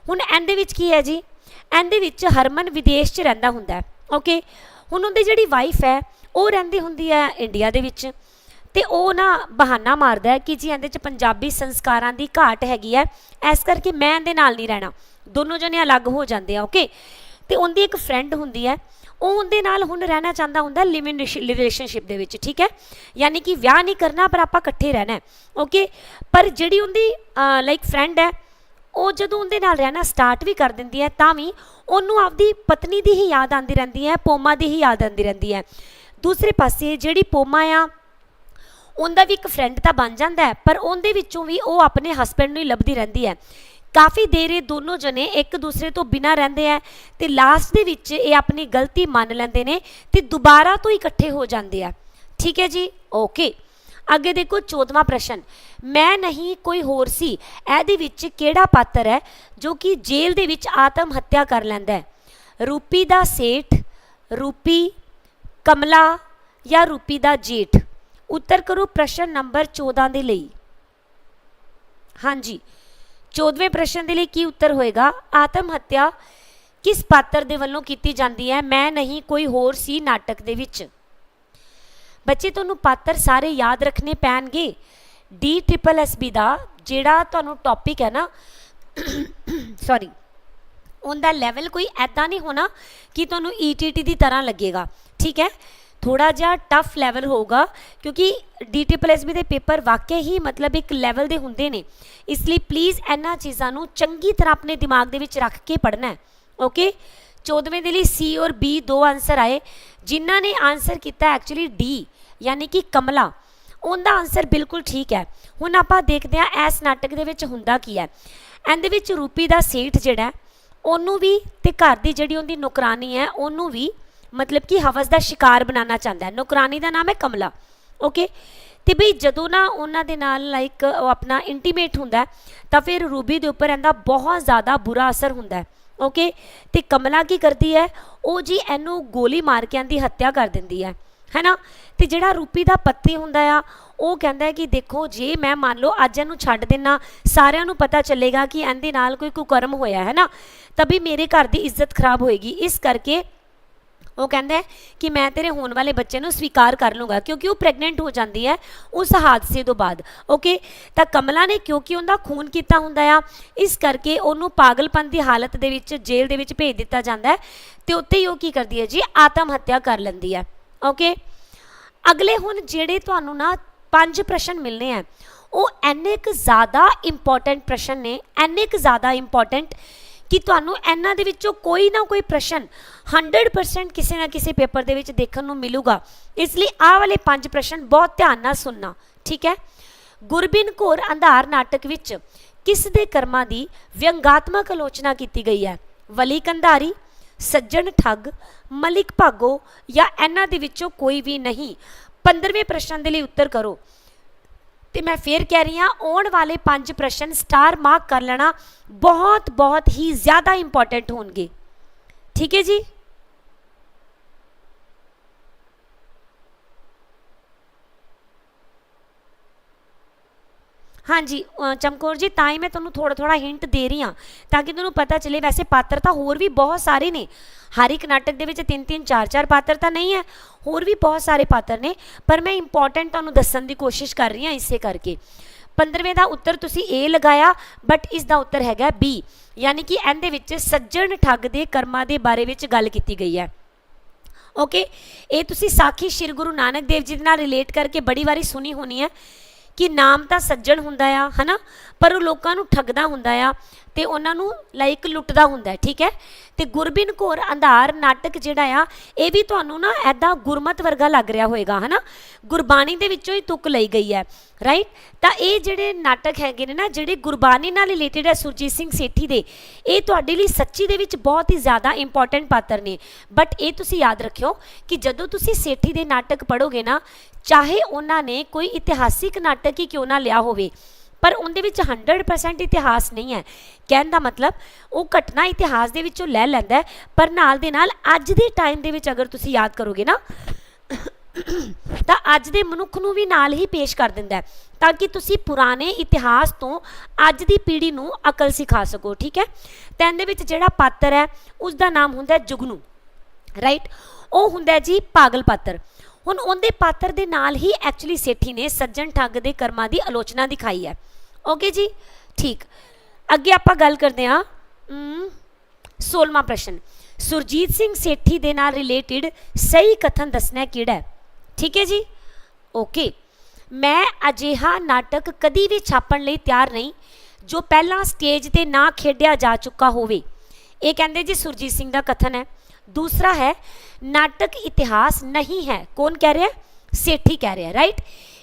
ਹੁਣ ਇਹਦੇ ਵਿੱਚ ਕੀ ਹੈ ਜੀ? ਇਹਦੇ ਵਿੱਚ ਹਰਮਨ ਵਿਦੇਸ਼ 'ਚ ਰਹਿੰਦਾ ਹੁੰਦਾ ਓਕੇ ਹੁਣ ਉਹਦੀ ਜਿਹੜੀ ਵਾਈਫ ਹੈ, ਉਹ ਰਹਿੰਦੀ ਹੁੰਦੀ ਹੈ ਇੰਡੀਆ ਦੇ ਵਿੱਚ। ਤੇ ਉਹ ਨਾ ਬਹਾਨਾ ਮਾਰਦਾ ਹੈ ਕਿ ਜੀ ਇਹਦੇ 'ਚ ਪੰਜਾਬੀ ਸੰਸਕਾਰਾਂ ਦੀ ਘਾਟ ਹੈਗੀ ਹੈ। ਇਸ ਕਰਕੇ ਮੈਂ ਇਹਦੇ ਨਾਲ ਨਹੀਂ ਰਹਿਣਾ। ਦੋਨੋਂ ਜਣੇ ਅਲੱਗ ਹੋ ਜਾਂਦੇ ਆ ਓਕੇ ਤੇ ਉਹਦੀ ਇੱਕ ਫਰੈਂਡ ਹੁੰਦੀ ਹੈ ਉਹ ਉਹਦੇ ਨਾਲ ਹੁਣ ਰਹਿਣਾ ਚਾਹੁੰਦਾ ਹੁੰਦਾ ਲਿਵ ਇਨ ਰਿਲੇਸ਼ਨਸ਼ਿਪ ਦੇ ਵਿੱਚ, ਠੀਕ ਹੈ? ਯਾਨੀ ਕਿ ਵਿਆਹ ਨਹੀਂ ਕਰਨਾ, ਪਰ ਆਪਾਂ ਇਕੱਠੇ ਰਹਿਣਾ ਓਕੇ ਪਰ ਜਿਹੜੀ ਉਹਦੀ ਲਾਈਕ ਫਰੈਂਡ ਹੈ, ਉਹ ਜਦੋਂ ਉਹਦੇ ਨਾਲ ਰਹਿਣਾ ਸਟਾਰਟ ਵੀ ਕਰ ਦਿੰਦੀ ਹੈ, ਤਾਂ ਵੀ ਉਹਨੂੰ ਆਪਦੀ ਪਤਨੀ ਦੀ ਹੀ ਯਾਦ ਆਉਂਦੀ ਰਹਿੰਦੀ ਹੈ, ਪੋਮਾ ਦੀ ਹੀ ਯਾਦ ਆਉਂਦੀ ਰਹਿੰਦੀ ਹੈ। ਦੂਸਰੇ ਪਾਸੇ ਜਿਹੜੀ ਪੋਮਾ ਆ, ਉਹਦਾ ਵੀ ਇੱਕ ਫਰੈਂਡ ਤਾਂ ਬਣ ਜਾਂਦਾ ਪਰ ਉਹਦੇ ਵਿੱਚੋਂ ਵੀ ਉਹ ਆਪਣੇ ਹਸਬੰਡ ਨੂੰ ਹੀ ਲੱਭਦੀ ਰਹਿੰਦੀ ਹੈ। ਕਾਫੀ ਦੇਰ ਇਹ ਦੋਨੋਂ ਜਣੇ ਇੱਕ ਦੂਸਰੇ ਤੋਂ ਬਿਨਾਂ ਰਹਿੰਦੇ ਆ ਤੇ ਲਾਸਟ ਦੇ ਵਿੱਚ ਇਹ ਆਪਣੀ ਗਲਤੀ ਮੰਨ ਲੈਂਦੇ ਨੇ ਤੇ ਦੁਬਾਰਾ ਤੋਂ ਇਕੱਠੇ ਹੋ ਜਾਂਦੇ ਆ ਠੀਕ ਹੈ ਜੀ? ਓਕੇ ਅੱਗੇ ਦੇਖੋ 14ਵਾਂ ਪ੍ਰਸ਼ਨ। ਮੈਂ ਨਹੀਂ, ਕੋਈ ਹੋਰ ਸੀ। ਇਹਦੇ ਵਿੱਚ ਕਿਹੜਾ ਪਾਤਰ ਹੈ ਜੋ ਕਿ ਜੇਲ੍ਹ ਦੇ ਵਿੱਚ ਆਤਮ ਹੱਤਿਆ ਕਰ ਲੈਂਦਾ ਹੈ ਰੂਪੀ ਦਾ ਸੇਠ, ਰੂਪੀ, ਕਮਲਾ ਜਾਂ ਰੂਪੀ ਦਾ ਜੇਠ? ਉੱਤਰ ਕਰੋ ਪ੍ਰਸ਼ਨ ਨੰਬਰ 14 ਦੇ ਲਈ। ਹਾਂਜੀ। 14ਵੇਂ ਪ੍ਰਸ਼ਨ ਦੇ ਲਈ ਕੀ ਉੱਤਰ ਹੋਏਗਾ? ਆਤਮ ਹੱਤਿਆ ਕਿਸ ਪਾਤਰ ਦੇ ਵੱਲੋਂ ਕੀਤੀ ਜਾਂਦੀ ਹੈ? ਮੈਂ ਨਹੀਂ, ਕੋਈ ਹੋਰ ਸੀ ਨਾਟਕ ਦੇ ਵਿੱਚ। ਬੱਚੇ, ਤੁਹਾਨੂੰ ਪਾਤਰ ਸਾਰੇ ਯਾਦ ਰੱਖਣੇ ਪੈਣਗੇ। ਡੀ ਟ੍ਰਿਪਲ ਐਸ ਬੀ ਦਾ ਜਿਹੜਾ ਤੁਹਾਨੂੰ ਟੌਪਿਕ ਹੈ ਨਾ ਸੌਰੀ ਉਹਦਾ ਲੈਵਲ ਕੋਈ ਐਦਾਂ ਨਹੀਂ ਹੋਣਾ ਕਿ ਤੁਹਾਨੂੰ ਈਟੀਟੀ ਦੀ ਤਰ੍ਹਾਂ ਲੱਗੇਗਾ। ਠੀਕ ਹੈ? ਥੋੜਾ ਜਿਹਾ ਟਫ ਲੈਵਲ ਹੋਊਗਾ, ਕਿਉਂਕਿ ਡੀਟੀਪੀਐਸਬੀ ਦੇ ਪੇਪਰ ਵਾਕਿਆ ਹੀ ਮਤਲਬ ਇੱਕ ਲੈਵਲ ਦੇ ਹੁੰਦੇ ਨੇ। ਇਸ ਲਈ ਪਲੀਜ਼ ਇਹਨਾਂ ਚੀਜ਼ਾਂ ਨੂੰ ਚੰਗੀ ਤਰ੍ਹਾਂ ਆਪਣੇ ਦਿਮਾਗ ਦੇ ਵਿੱਚ ਰੱਖ ਕੇ ਪੜ੍ਹਨਾ ਹੈ ਓਕੇ 14ਵੇਂ ਦੇ ਲਈ ਸੀ ਔਰ ਬੀ ਦੋ ਆਨਸਰ ਆਏ, ਜਿਨ੍ਹਾਂ ਨੇ ਆਨਸਰ ਕੀਤਾ ਐਕਚੁਅਲੀ ਡੀ ਯਾਨੀ ਕਿ ਕਮਲਾ। ਉਹਦਾ ਆਨਸਰ ਬਿਲਕੁਲ ਠੀਕ ਹੈ। ਹੁਣ ਆਪਾਂ ਦੇਖਦੇ ਹਾਂ ਇਸ ਨਾਟਕ ਦੇ ਵਿੱਚ ਹੁੰਦਾ ਕੀ ਹੈ। ਇਹਦੇ ਵਿੱਚ ਰੂਪੀ ਦਾ ਸੇਠ ਜਿਹੜਾ ਉਹਨੂੰ ਵੀ ਤੇ ਘਰ ਦੀ ਜਿਹੜੀ ਉਹਦੀ ਨੌਕਰਾਨੀ ਹੈ, ਉਹਨੂੰ ਵੀ ਮਤਲਬ ਕਿ ਹਵਸ ਦਾ ਸ਼ਿਕਾਰ ਬਣਾਉਣਾ ਚਾਹੁੰਦਾ ਹੈ। ਨੌਕਰਾਨੀ ਦਾ ਨਾਮ ਹੈ ਕਮਲਾ। ਓਕੇ ਤੇ ਬਈ ਜਦੋਂ ਨਾ ਉਹਨਾਂ ਦੇ ਨਾਲ ਲਾਈਕ ਉਹ ਆਪਣਾ ਇੰਟੀਮੇਟ ਹੁੰਦਾ ਤਾਂ ਫਿਰ ਰੂਬੀ ਦੇ ਉੱਪਰ ਇਹਦਾ ਬਹੁਤ ਜ਼ਿਆਦਾ ਬੁਰਾ ਅਸਰ ਹੁੰਦਾ ਹੈ। ਓਕੇ ਤੇ ਕਮਲਾ ਕੀ ਕਰਦੀ ਹੈ? ਉਹ ਜੀ ਇਹਨੂੰ ਗੋਲੀ ਮਾਰ ਕੇ ਇਹਦੀ ਹੱਤਿਆ ਕਰ ਦਿੰਦੀ ਹੈ। ਹੈਨਾ? ਤੇ ਜਿਹੜਾ ਰੂਪੀ ਦਾ ਪਤੀ ਹੁੰਦਾ ਆ, ਉਹ ਕਹਿੰਦਾ ਕਿ ਦੇਖੋ, ਜੇ ਮੈਂ ਮੰਨ ਲਓ ਅੱਜ ਇਹਨੂੰ ਛੱਡ ਦੇਣਾ ਸਾਰਿਆਂ ਨੂੰ ਪਤਾ ਚੱਲੇਗਾ ਕਿ ਇਹਦੇ ਨਾਲ ਕੋਈ ਕੁਕਰਮ ਹੋਇਆ ਹੈ ਨਾ ਤभी ਮੇਰੇ ਘਰ ਦੀ ਇੱਜ਼ਤ ਖਰਾਬ ਹੋਏਗੀ। ਇਸ ਕਰਕੇ ਉਹ ਕਹਿੰਦਾ ਕਿ ਮੈਂ ਤੇਰੇ ਹੋਣ ਵਾਲੇ ਬੱਚੇ ਨੂੰ ਸਵੀਕਾਰ ਕਰ ਲੂੰਗਾ ਕਿਉਂਕਿ ਉਹ ਪ੍ਰੈਗਨੈਂਟ ਹੋ ਜਾਂਦੀ ਹੈ ਉਸ ਹਾਦਸੇ ਤੋਂ ਬਾਅਦ। ਓਕੇ ਤਾਂ ਕਮਲਾ ਨੇ ਕਿਉਂਕਿ ਉਹਦਾ ਖੂਨ ਕੀਤਾ ਹੁੰਦਾ ਆ, ਇਸ ਕਰਕੇ ਉਹਨੂੰ ਪਾਗਲਪਨ ਦੀ ਹਾਲਤ ਦੇ ਵਿੱਚ ਜੇਲ੍ਹ ਦੇ ਵਿੱਚ ਭੇਜ ਦਿੱਤਾ ਜਾਂਦਾ ਹੈ ਤੇ ਉੱਥੇ ਹੀ ਉਹ ਕੀ ਕਰਦੀ ਹੈ ਜੀ, ਆਤਮ ਹੱਤਿਆ ਕਰ ਲੈਂਦੀ ਹੈ। ਓਕੇ ਅਗਲੇ ਹੁਣ ਜਿਹੜੇ ਤੁਹਾਨੂੰ ਨਾ ਪੰਜ ਪ੍ਰਸ਼ਨ ਮਿਲਨੇ ਆ, ਉਹ ਐਨੇ ਕੁ ਜ਼ਿਆਦਾ ਇੰਪੋਰਟੈਂਟ ਪ੍ਰਸ਼ਨ ਨੇ ਐਨੇ ਕੁ ਜ਼ਿਆਦਾ ਇੰਪੋਰਟੈਂਟ ਕਿ ਤੁਹਾਨੂੰ ਇਹਨਾਂ ਦੇ ਵਿੱਚੋਂ ਕੋਈ ਨਾ ਕੋਈ ਪ੍ਰਸ਼ਨ 100% ਕਿਸੇ ਨਾ ਕਿਸੇ ਪੇਪਰ ਦੇ ਵਿੱਚ ਦੇਖਣ ਨੂੰ ਮਿਲੂਗਾ। ਇਸ ਲਈ ਆਹ ਵਾਲੇ ਪੰਜ ਪ੍ਰਸ਼ਨ ਬਹੁਤ ਧਿਆਨ ਨਾਲ ਸੁਣਨਾ, ਠੀਕ ਹੈ? ਗੁਰਬਿਨ ਕੌਰ ਅੰਧਾਰ ਨਾਟਕ ਵਿੱਚ ਕਿਸ ਦੇ ਕਰਮਾਂ ਦੀ ਵਿਅੰਗਾਤਮਕ ਆਲੋਚਨਾ ਕੀਤੀ ਗਈ ਹੈ? ਵਲੀ ਕੰਧਾਰੀ ਸੱਜਣ ਠੱਗ, ਮਲਿਕ ਭਾਗੋ ਜਾਂ ਇਹਨਾਂ ਦੇ ਵਿੱਚੋਂ ਕੋਈ ਵੀ ਨਹੀਂ? 15ਵੇਂ ਪ੍ਰਸ਼ਨ ਦੇ ਲਈ ਉੱਤਰ ਕਰੋ। ਤੇ ਮੈਂ ਫੇਰ ਕਹਿ ਰਹੀ ਹਾਂ, ਆਉਣ ਵਾਲੇ ਪੰਜ ਪ੍ਰਸ਼ਨ ਸਟਾਰ ਮਾਰਕ ਕਰ ਲੈਣਾ ਬਹੁਤ ਬਹੁਤ ਹੀ ਜ਼ਿਆਦਾ ਇੰਪੋਰਟੈਂਟ ਹੋਣਗੇ। ਠੀਕ ਹੈ ਜੀ? ਹਾਂਜੀ ਚਮਕੌਰ ਜੀ, ਤਾਂ ਹੀ ਮੈਂ ਤੁਹਾਨੂੰ ਥੋੜਾ ਥੋੜਾ ਹਿੰਟ ਦੇ ਰਹੀ ਹਾਂ, ਤਾਂ ਕਿ ਤੁਹਾਨੂੰ ਪਤਾ ਚੱਲੇ, ਵੈਸੇ ਪਾਤਰ ਤਾਂ ਹੋਰ ਵੀ ਬਹੁਤ ਸਾਰੇ ਨੇ। ਹਰ ਇੱਕ ਨਾਟਕ ਦੇ ਵਿੱਚ ਤਿੰਨ ਤਿੰਨ ਚਾਰ ਚਾਰ ਪਾਤਰ ਤਾਂ ਨਹੀਂ ਹੈ, ਹੋਰ ਵੀ ਬਹੁਤ ਸਾਰੇ ਪਾਤਰ ਨੇ, ਪਰ ਮੈਂ ਇੰਪੋਰਟੈਂਟ ਤੁਹਾਨੂੰ ਦੱਸਣ ਦੀ ਕੋਸ਼ਿਸ਼ ਕਰ ਰਹੀ ਹਾਂ ਇਸੇ ਕਰਕੇ। 15ਵੇਂ ਦਾ ਉੱਤਰ ਤੁਸੀਂ A ਲਗਾਇਆ ਬਟ ਇਸ ਦਾ ਉੱਤਰ ਹੈਗਾ B, ਯਾਨੀ ਕਿ ਇਹਦੇ ਵਿੱਚ ਸੱਜਣ ਠੱਗ ਦੇ ਕਰਮਾਂ ਦੇ ਬਾਰੇ ਵਿੱਚ ਗੱਲ ਕੀਤੀ ਗਈ ਹੈ। ਓਕੇ ਇਹ ਤੁਸੀਂ ਸਾਖੀ ਸ਼੍ਰੀ ਗੁਰੂ ਨਾਨਕ ਦੇਵ ਜੀ ਦੇ ਨਾਲ ਰਿਲੇਟ ਕਰਕੇ ਬੜੀ ਵਾਰੀ ਸੁਣੀ ਹੋਣੀ ਹੈ। ਕਿ ਨਾਮ ਤਾਂ ਸੱਜਣ ਹੁੰਦਾ ਆ, ਹਨਾ? ਪਰ ਉਹ ਲੋਕਾਂ ਨੂੰ ਠੱਗਦਾ ਹੁੰਦਾ ਆ ਤੇ ਉਹਨਾਂ ਨੂੰ ਲਾਈਕ ਲੁੱਟਦਾ ਹੁੰਦਾ ਠੀਕ ਹੈ? ਤੇ ਗੁਰਬਿਨ ਕੌਰ ਅੰਧਾਰ ਨਾਟਕ ਜਿਹੜਾ ਆ, ਇਹ ਵੀ ਤੁਹਾਨੂੰ ਨਾ ਐਦਾਂ ਗੁਰਮਤ ਵਰਗਾ ਲੱਗ ਰਿਹਾ ਹੋਏਗਾ, ਹਨਾ? ਗੁਰਬਾਣੀ ਦੇ ਵਿੱਚੋਂ ਹੀ ਤੁਕ ਲਈ ਗਈ ਹੈ ਰਾਈਟ ਤਾਂ ਇਹ ਜਿਹੜੇ ਨਾਟਕ ਹੈਗੇ ਨੇ ਨਾ, ਜਿਹੜੇ ਗੁਰਬਾਣੀ ਨਾਲ ਰਿਲੇਟਡ ਹੈ ਸੁਰਜੀਤ ਸਿੰਘ ਸੇਠੀ ਦੇ, ਇਹ ਤੁਹਾਡੇ ਲਈ ਸੱਚੀ ਦੇ ਵਿੱਚ ਬਹੁਤ ਹੀ ਜ਼ਿਆਦਾ ਇੰਪੋਰਟੈਂਟ ਪਾਤਰ ਨੇ। ਬਟ ਇਹ ਤੁਸੀਂ ਯਾਦ ਰੱਖਿਓ ਕਿ ਜਦੋਂ ਤੁਸੀਂ ਸੇਠੀ ਦੇ ਨਾਟਕ ਪੜੋਗੇ ਨਾ ਚਾਹੇ ਉਹਨਾਂ ਨੇ ਕੋਈ ਇਤਿਹਾਸਿਕ ਨਾਟਕ ਹੀ ਕਿਉਂ ਨਾ ਲਿਆ ਹੋਵੇ, ਪਰ ਉਹਦੇ ਵਿੱਚ 100% ਇਤਿਹਾਸ ਨਹੀਂ ਹੈ। ਕਹਿਣ ਦਾ ਮਤਲਬ, ਉਹ ਘਟਨਾ ਇਤਿਹਾਸ ਦੇ ਵਿੱਚੋਂ ਲੈ ਲੈਂਦਾ ਪਰ ਨਾਲ ਦੇ ਨਾਲ ਅੱਜ ਦੇ ਟਾਈਮ ਦੇ ਵਿੱਚ ਅਗਰ ਤੁਸੀਂ ਯਾਦ ਕਰੋਗੇ ਨਾ, ਤਾਂ ਅੱਜ ਦੇ ਮਨੁੱਖ ਨੂੰ ਵੀ ਨਾਲ ਹੀ ਪੇਸ਼ ਕਰ ਦਿੰਦਾ ਤਾਂ ਕਿ ਤੁਸੀਂ ਪੁਰਾਣੇ ਇਤਿਹਾਸ ਤੋਂ ਅੱਜ ਦੀ ਪੀੜ੍ਹੀ ਨੂੰ ਅਕਲ ਸਿਖਾ ਸਕੋ, ਠੀਕ ਹੈ? ਤਾਂ ਇਹਦੇ ਵਿੱਚ ਜਿਹੜਾ ਪਾਤਰ ਹੈ ਉਸ ਦਾ ਨਾਮ ਹੁੰਦਾ ਜੁਗਨੂ ਰਾਈਟ ਉਹ ਹੁੰਦਾ ਜੀ ਪਾਗਲ ਪਾਤਰ। ਹੁਣ ਉਹਦੇ ਪਾਤਰ ਦੇ ਨਾਲ ਹੀ ਐਕਚੁਅਲੀ ਸੇਠੀ ਨੇ ਸੱਜਣ ਠੱਗ ਦੇ ਕਰਮਾਂ ਦੀ ਆਲੋਚਨਾ ਦਿਖਾਈ ਹੈ। ਓਕੇ ਜੀ? ਠੀਕ। ਅੱਗੇ ਆਪਾਂ ਗੱਲ ਕਰਦੇ ਹਾਂ 16ਵਾਂ ਪ੍ਰਸ਼ਨ। ਸੁਰਜੀਤ ਸਿੰਘ ਸੇਠੀ ਦੇ ਨਾਲ ਰਿਲੇਟਡ ਸਹੀ ਕਥਨ ਦੱਸਣਾ ਕਿਹੜਾ ਹੈ? ਠੀਕ ਹੈ ਜੀ? ਓਕੇ ਮੈਂ ਅਜਿਹਾ ਨਾਟਕ ਕਦੀ ਵੀ ਛਾਪਣ ਲਈ ਤਿਆਰ ਨਹੀਂ, ਜੋ ਪਹਿਲਾਂ ਸਟੇਜ ਤੇ ਨਾ ਖੇਡਿਆ ਜਾ ਚੁੱਕਾ ਹੋਵੇ। ਇਹ ਕਹਿੰਦੇ ਜੀ ਸੁਰਜੀਤ ਸਿੰਘ ਦਾ ਕਥਨ ਹੈ। ਦੂਸਰਾ ਹੈ, ਨਾਟਕ ਇਤਿਹਾਸ ਨਹੀਂ ਹੈ। ਕੌਣ ਕਹਿ ਰਿਹਾ? ਸੇਠੀ ਕਹਿ ਰਿਹਾ ਰਾਈਟ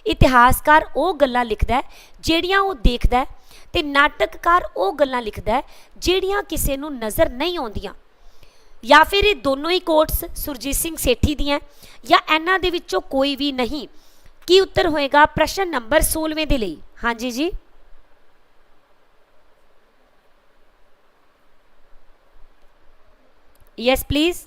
ਇਤਿਹਾਸਕਾਰ ਉਹ ਗੱਲਾਂ ਲਿਖਦਾ ਹੈ, ਜਿਹੜੀਆਂ ਉਹ ਦੇਖਦਾ ਹੈ ਤੇ ਨਾਟਕਕਾਰ ਉਹ ਗੱਲਾਂ ਲਿਖਦਾ ਹੈ, ਜਿਹੜੀਆਂ ਕਿਸੇ ਨੂੰ ਨਜ਼ਰ ਨਹੀਂ ਆਉਂਦੀਆਂ। ਜਾਂ ਫਿਰ ਇਹ ਦੋਨੋਂ ਹੀ ਕੋਟਸ ਸੁਰਜੀਤ ਸਿੰਘ ਸੇਠੀ ਦੀਆਂ ਜਾਂ ਇਹਨਾਂ ਦੇ ਵਿੱਚੋਂ ਕੋਈ ਵੀ ਨਹੀਂ। ਕੀ ਉੱਤਰ ਹੋਏਗਾ? ਪ੍ਰਸ਼ਨ ਨੰਬਰ 16ਵੇਂ ਦੇ ਲਈ। ਹਾਂਜੀ ਜੀ। ਯੈਸ ਪਲੀਜ਼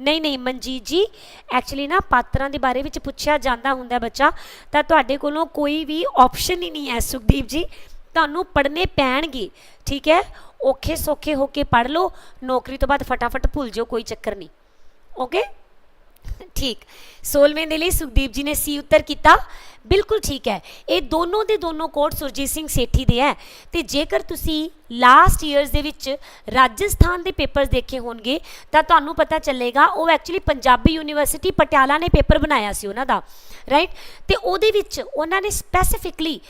ਨਹੀਂ ਨਹੀਂ, ਮਨਜੀਤ ਜੀ ਐਕਚੁਅਲੀ ਨਾ ਪਾਤਰਾਂ ਦੇ ਬਾਰੇ ਵਿੱਚ ਪੁੱਛਿਆ ਜਾਂਦਾ ਹੁੰਦਾ ਬੱਚਾ, ਤਾਂ ਤੁਹਾਡੇ ਕੋਲੋਂ ਕੋਈ ਵੀ ਆਪਸ਼ਨ ਹੀ ਨਹੀਂ ਹੈ, ਸੁਖਦੀਪ ਜੀ। ਤੁਹਾਨੂੰ ਪੜ੍ਹਨੇ ਪੈਣਗੇ, ਠੀਕ ਹੈ? ਔਖੇ ਸੌਖੇ ਹੋ ਕੇ ਪੜ੍ਹ ਲਓ, ਨੌਕਰੀ ਤੋਂ ਬਾਅਦ ਫਟਾਫਟ ਭੁੱਲ ਜਾਓ, ਕੋਈ ਚੱਕਰ ਨਹੀਂ। ਓਕੇ ਠੀਕ। 16ਵੇਂ ਦੇ ਲਈ ਸੁਖਦੀਪ ਜੀ ਨੇ ਸੀ ਉੱਤਰ ਕੀਤਾ। ਬਿਲਕੁਲ ਠੀਕ ਹੈ। ਇਹ ਦੋਨੋਂ ਦੇ ਦੋਨੋਂ ਕੋਡ ਸੁਰਜੀਤ ਸਿੰਘ ਸੇਠੀ ਦੇ ਹੈ। ਤੇ ਜੇਕਰ ਤੁਸੀਂ ਲਾਸਟ ਇਅਰਸ ਦੇ ਵਿੱਚ ਰਾਜਸਥਾਨ ਦੇ ਪੇਪਰਸ ਦੇਖੇ ਹੋਣਗੇ, ਤਾਂ ਤੁਹਾਨੂੰ ਪਤਾ ਚੱਲੇਗਾ, ਉਹ ਐਕਚੁਅਲੀ ਪੰਜਾਬੀ ਯੂਨੀਵਰਸਿਟੀ ਪਟਿਆਲਾ ਨੇ ਪੇਪਰ ਬਣਾਇਆ ਸੀ ਉਹਨਾਂ ਦਾ। ਰਾਈਟ ਤੇ ਉਹਦੇ ਵਿੱਚ ਉਹਨਾਂ ਨੇ ਸਪੈਸੀਫਿਕਲੀ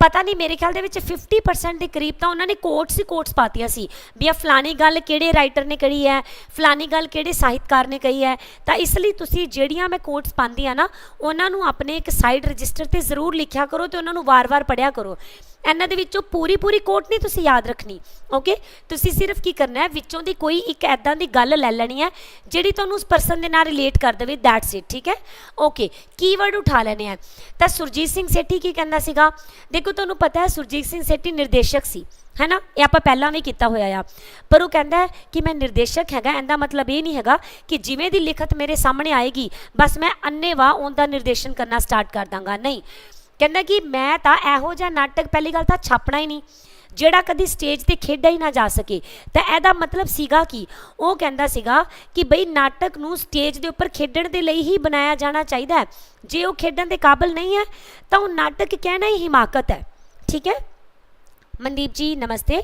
ਪਤਾ ਨਹੀਂ, ਮੇਰੇ ਖਿਆਲ ਦੇ ਵਿੱਚ 50% ਦੇ ਕਰੀਬ ਤਾਂ ਉਹਨਾਂ ਨੇ ਕੋਟਸ ਹੀ ਕੋਟਸ ਪਾਤੀਆਂ ਸੀ ਵੀ ਆ ਫਲਾਣੀ ਗੱਲ ਕਿਹੜੇ ਰਾਈਟਰ ਨੇ ਕਹੀ ਹੈ, ਫਲਾਣੀ ਗੱਲ ਕਿਹੜੇ ਸਾਹਿਤਕਾਰ ਨੇ ਕਹੀ ਹੈ। ਤਾਂ ਇਸ ਲਈ ਤੁਸੀਂ ਜਿਹੜੀਆਂ ਮੈਂ ਕੋਟਸ ਪਾਉਂਦੀ ਆ ਨਾ, ਉਹਨਾਂ ਨੂੰ ਆਪਣੇ ਇੱਕ ਸਾਈਡ ਰਜਿਸਟਰ ਤੇ ਜ਼ਰੂਰ ਲਿਖਿਆ ਕਰੋ ਤੇ ਉਹਨਾਂ ਨੂੰ ਵਾਰ-ਵਾਰ ਪੜਿਆ ਕਰੋ। ਇਹਨਾਂ ਦੇ ਵਿੱਚੋਂ ਪੂਰੀ ਪੂਰੀ ਕੋਟ ਨਹੀਂ ਤੁਸੀਂ ਯਾਦ ਰੱਖਣੀ ਓਕੇ ਤੁਸੀਂ ਸਿਰਫ ਕੀ ਕਰਨਾ ਹੈ, ਵਿੱਚੋਂ ਦੀ ਕੋਈ ਇੱਕ ਐਦਾਂ ਦੀ ਗੱਲ ਲੈ ਲੈਣੀ ਹੈ, ਜਿਹੜੀ ਤੁਹਾਨੂੰ ਉਸ ਪਰਸਨ ਦੇ ਨਾਲ ਰਿਲੇਟ ਕਰ ਦੇਵੇ ਦੈਟਸ ਇਟ ਠੀਕ ਹੈ? ਓਕੇ ਕੀਵਰਡ ਉਠਾ ਲੈਣੇ ਆ। ਤਾਂ ਸੁਰਜੀਤ ਸਿੰਘ ਸੇਠੀ ਕੀ ਕਹਿੰਦਾ ਸੀਗਾ? ਦੇਖੋ, ਤੁਹਾਨੂੰ ਪਤਾ ਹੈ, ਸੁਰਜੀਤ ਸਿੰਘ ਸੇਠੀ ਨਿਰਦੇਸ਼ਕ ਸੀ ਹੈ ਨਾ ਇਹ ਆਪਾਂ ਪਹਿਲਾਂ ਵੀ ਕੀਤਾ ਹੋਇਆ ਆ। ਪਰ ਉਹ ਕਹਿੰਦਾ ਕਿ ਮੈਂ ਨਿਰਦੇਸ਼ਕ ਹੈਗਾ, ਇਹਦਾ ਮਤਲਬ ਇਹ ਨਹੀਂ ਹੈਗਾ ਕਿ ਜਿਵੇਂ ਦੀ ਲਿਖਤ ਮੇਰੇ ਸਾਹਮਣੇ ਆਏਗੀ, ਬਸ ਮੈਂ ਅੰਨੇਵਾ ਉਹਦਾ ਨਿਰਦੇਸ਼ਨ ਕਰਨਾ ਸਟਾਰਟ ਕਰ ਦਾਂਗਾ। ਨਹੀਂ ਕਹਿੰਦਾ ਕਿ ਮੈਂ ਤਾਂ ਇਹੋ ਜਿਹਾ ਨਾਟਕ ਪਹਿਲੀ ਗੱਲ ਤਾਂ ਛਾਪਣਾ ਹੀ ਨਹੀਂ, ਜਿਹੜਾ ਕਦੀ ਸਟੇਜ ਤੇ ਖੇਡਿਆ ਹੀ ਨਾ ਜਾ ਸਕੇ। ਤਾਂ ਇਹਦਾ ਮਤਲਬ ਸੀਗਾ ਕਿ? ਉਹ ਕਹਿੰਦਾ ਸੀਗਾ ਕਿ ਬਈ ਨਾਟਕ ਨੂੰ ਸਟੇਜ ਦੇ ਉੱਪਰ ਖੇਡਣ ਦੇ ਲਈ ਹੀ ਬਣਾਇਆ ਜਾਣਾ ਚਾਹੀਦਾ ਹੈ। ਜੇ ਉਹ ਖੇਡਣ ਦੇ ਕਾਬਿਲ ਨਹੀਂ ਹੈ, ਤਾਂ ਉਹ ਨਾਟਕ ਕਹਿਣਾ ਹੀ ਹਿਮਾਕਤ ਹੈ। ਠੀਕ ਹੈ? ਮਨਦੀਪ ਜੀ, ਨਮਸਤੇ।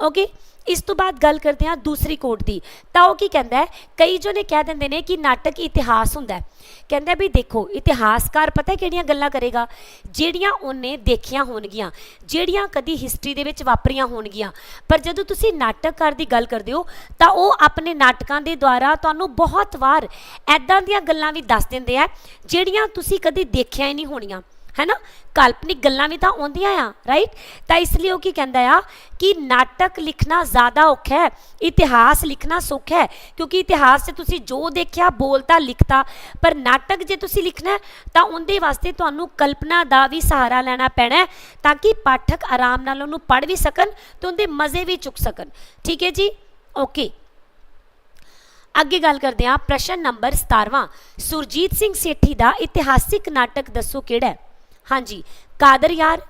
ਓਕੇ ਇਸ ਤੋਂ ਬਾਅਦ ਗੱਲ ਕਰਦੇ ਹਾਂ ਦੂਸਰੀ ਕੋਟ ਦੀ। ਤਾਂ ਉਹ ਕੀ ਕਹਿੰਦਾ ਹੈ? ਕਈ ਜੋ ਨੇ ਕਹਿ ਦਿੰਦੇ ਨੇ ਕਿ ਨਾਟਕ ਇਤਿਹਾਸ ਹੁੰਦਾ ਕਹਿੰਦਾ ਵੀ ਦੇਖੋ, ਇਤਿਹਾਸਕਾਰ ਪਤਾ ਕਿਹੜੀਆਂ ਗੱਲਾਂ ਕਰੇਗਾ? ਜਿਹੜੀਆਂ ਉਹਨੇ ਦੇਖੀਆਂ ਹੋਣਗੀਆਂ, ਜਿਹੜੀਆਂ ਕਦੀ ਹਿਸਟਰੀ ਦੇ ਵਿੱਚ ਵਾਪਰੀਆਂ ਹੋਣਗੀਆਂ। ਪਰ ਜਦੋਂ ਤੁਸੀਂ ਨਾਟਕਕਾਰ ਦੀ ਗੱਲ ਕਰਦੇ ਹੋ, ਤਾਂ ਉਹ ਆਪਣੇ ਨਾਟਕਾਂ ਦੇ ਦੁਆਰਾ ਤੁਹਾਨੂੰ ਬਹੁਤ ਵਾਰ ਐਦਾਂ ਦੀਆਂ ਗੱਲਾਂ ਵੀ ਦੱਸ ਦਿੰਦੇ ਆ, ਜਿਹੜੀਆਂ ਤੁਸੀਂ ਕਦੀ ਦੇਖਿਆ ਹੀ ਨਹੀਂ ਹੋਣੀਆਂ। ਹੈਨਾ? ਕਾਲਪਨਿਕ ਗੱਲਾਂ ਵੀ ਤਾਂ ਆਉਂਦੀਆਂ ਆ ਰਾਈਟ ਤਾਂ ਇਸ ਲਈ ਉਹ ਕੀ ਕਹਿੰਦਾ ਆ ਕਿ ਨਾਟਕ ਲਿਖਣਾ ਜ਼ਿਆਦਾ ਔਖਾ ਹੈ, ਇਤਿਹਾਸ ਲਿਖਣਾ ਸੌਖਾ ਹੈ, ਕਿਉਂਕਿ ਇਤਿਹਾਸ 'ਚ ਤੁਸੀਂ ਜੋ ਦੇਖਿਆ ਬੋਲਤਾ ਲਿਖਤਾ, ਪਰ ਨਾਟਕ ਜੇ ਤੁਸੀਂ ਲਿਖਣਾ ਤਾਂ ਉਹਦੇ ਵਾਸਤੇ ਤੁਹਾਨੂੰ ਕਲਪਨਾ ਦਾ ਵੀ ਸਹਾਰਾ ਲੈਣਾ ਪੈਣਾ ਤਾਂ ਕਿ ਪਾਠਕ ਆਰਾਮ ਨਾਲ ਉਹਨੂੰ ਪੜ੍ਹ ਵੀ ਸਕਣ ਤੇ ਉਹਦੇ ਮਜ਼ੇ ਵੀ ਚੁੱਕ ਸਕਣ। ਠੀਕ ਹੈ ਜੀ? ਓਕੇ ਅੱਗੇ ਗੱਲ ਕਰਦੇ ਹਾਂ, ਪ੍ਰਸ਼ਨ ਨੰਬਰ 17ਵਾਂ ਸੁਰਜੀਤ ਸਿੰਘ ਸੇਠੀ ਦਾ ਇਤਿਹਾਸਿਕ ਨਾਟਕ ਦੱਸੋ ਕਿਹੜਾ ਹੈ? ਹਾਂਜੀ, ਕਾਦਰ ਯਾਰ,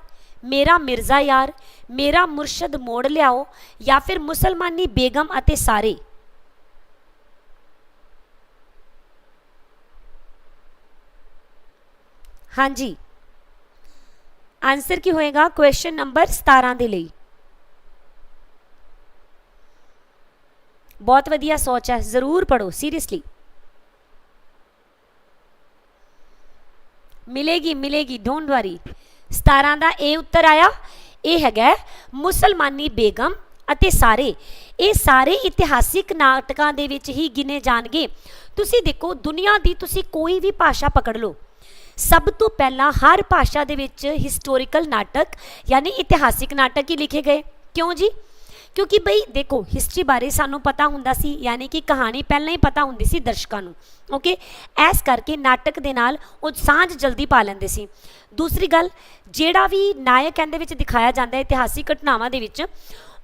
ਮੇਰਾ ਮਿਰਜ਼ਾ ਯਾਰ, ਮੇਰਾ ਮੁਰਸ਼ਦ ਮੋੜ ਲਿਆਓ ਜਾਂ ਫਿਰ ਮੁਸਲਮਾਨੀ ਬੇਗਮ ਅਤੇ ਸਾਰੇ। ਹਾਂਜੀ। ਆਨਸਰ ਕੀ ਹੋਏਗਾ? ਕੁਐਸਚਨ ਨੰਬਰ 17 ਦੇ ਲਈ। ਬਹੁਤ ਵਧੀਆ ਸੋਚ ਹੈ, ਜ਼ਰੂਰ ਪੜੋ ਸੀਰੀਅਸਲੀ ਮਿਲੇਗੀ ਮਿਲੇਗੀ ਡੋਂਟ ਵਰੀ 17 ਦਾ ਇਹ ਉੱਤਰ ਆਇਆ, ਇਹ ਹੈਗਾ ਮੁਸਲਮਾਨੀ ਬੇਗਮ ਅਤੇ ਸਾਰੇ। ਇਹ ਸਾਰੇ ਇਤਿਹਾਸਿਕ ਨਾਟਕਾਂ ਦੇ ਵਿੱਚ ਹੀ ਗਿਣੇ ਜਾਣਗੇ। ਤੁਸੀਂ ਦੇਖੋ, ਦੁਨੀਆ ਦੀ ਤੁਸੀਂ ਕੋਈ ਵੀ ਭਾਸ਼ਾ ਪਕੜ ਲਓ। ਸਭ ਤੋਂ ਪਹਿਲਾਂ ਹਰ ਭਾਸ਼ਾ ਦੇ ਵਿੱਚ ਹਿਸਟੋਰੀਕਲ ਨਾਟਕ, ਯਾਨੀ ਇਤਿਹਾਸਿਕ ਨਾਟਕ ਹੀ ਲਿਖੇ ਗਏ। ਕਿਉਂ ਜੀ? ਕਿਉਂਕਿ ਬਈ ਦੇਖੋ ਹਿਸਟਰੀ ਬਾਰੇ ਸਾਨੂੰ ਪਤਾ ਹੁੰਦਾ ਸੀ, ਯਾਨੀ ਕਿ ਕਹਾਣੀ ਪਹਿਲਾਂ ਹੀ ਪਤਾ ਹੁੰਦੀ ਸੀ ਦਰਸ਼ਕਾਂ ਨੂੰ ਓਕੇ ਐਸ ਕਰਕੇ ਨਾਟਕ ਦੇ ਨਾਲ ਉਹ ਸਾਂਝ ਜਲਦੀ ਪਾ ਲੈਂਦੇ ਸੀ। ਦੂਸਰੀ ਗੱਲ, ਜਿਹੜਾ ਵੀ ਨਾਇਕ ਇਹਦੇ ਵਿੱਚ ਦਿਖਾਇਆ ਜਾਂਦਾ ਹੈ ਇਤਿਹਾਸਿਕ ਘਟਨਾਵਾਂ ਦੇ ਵਿੱਚ,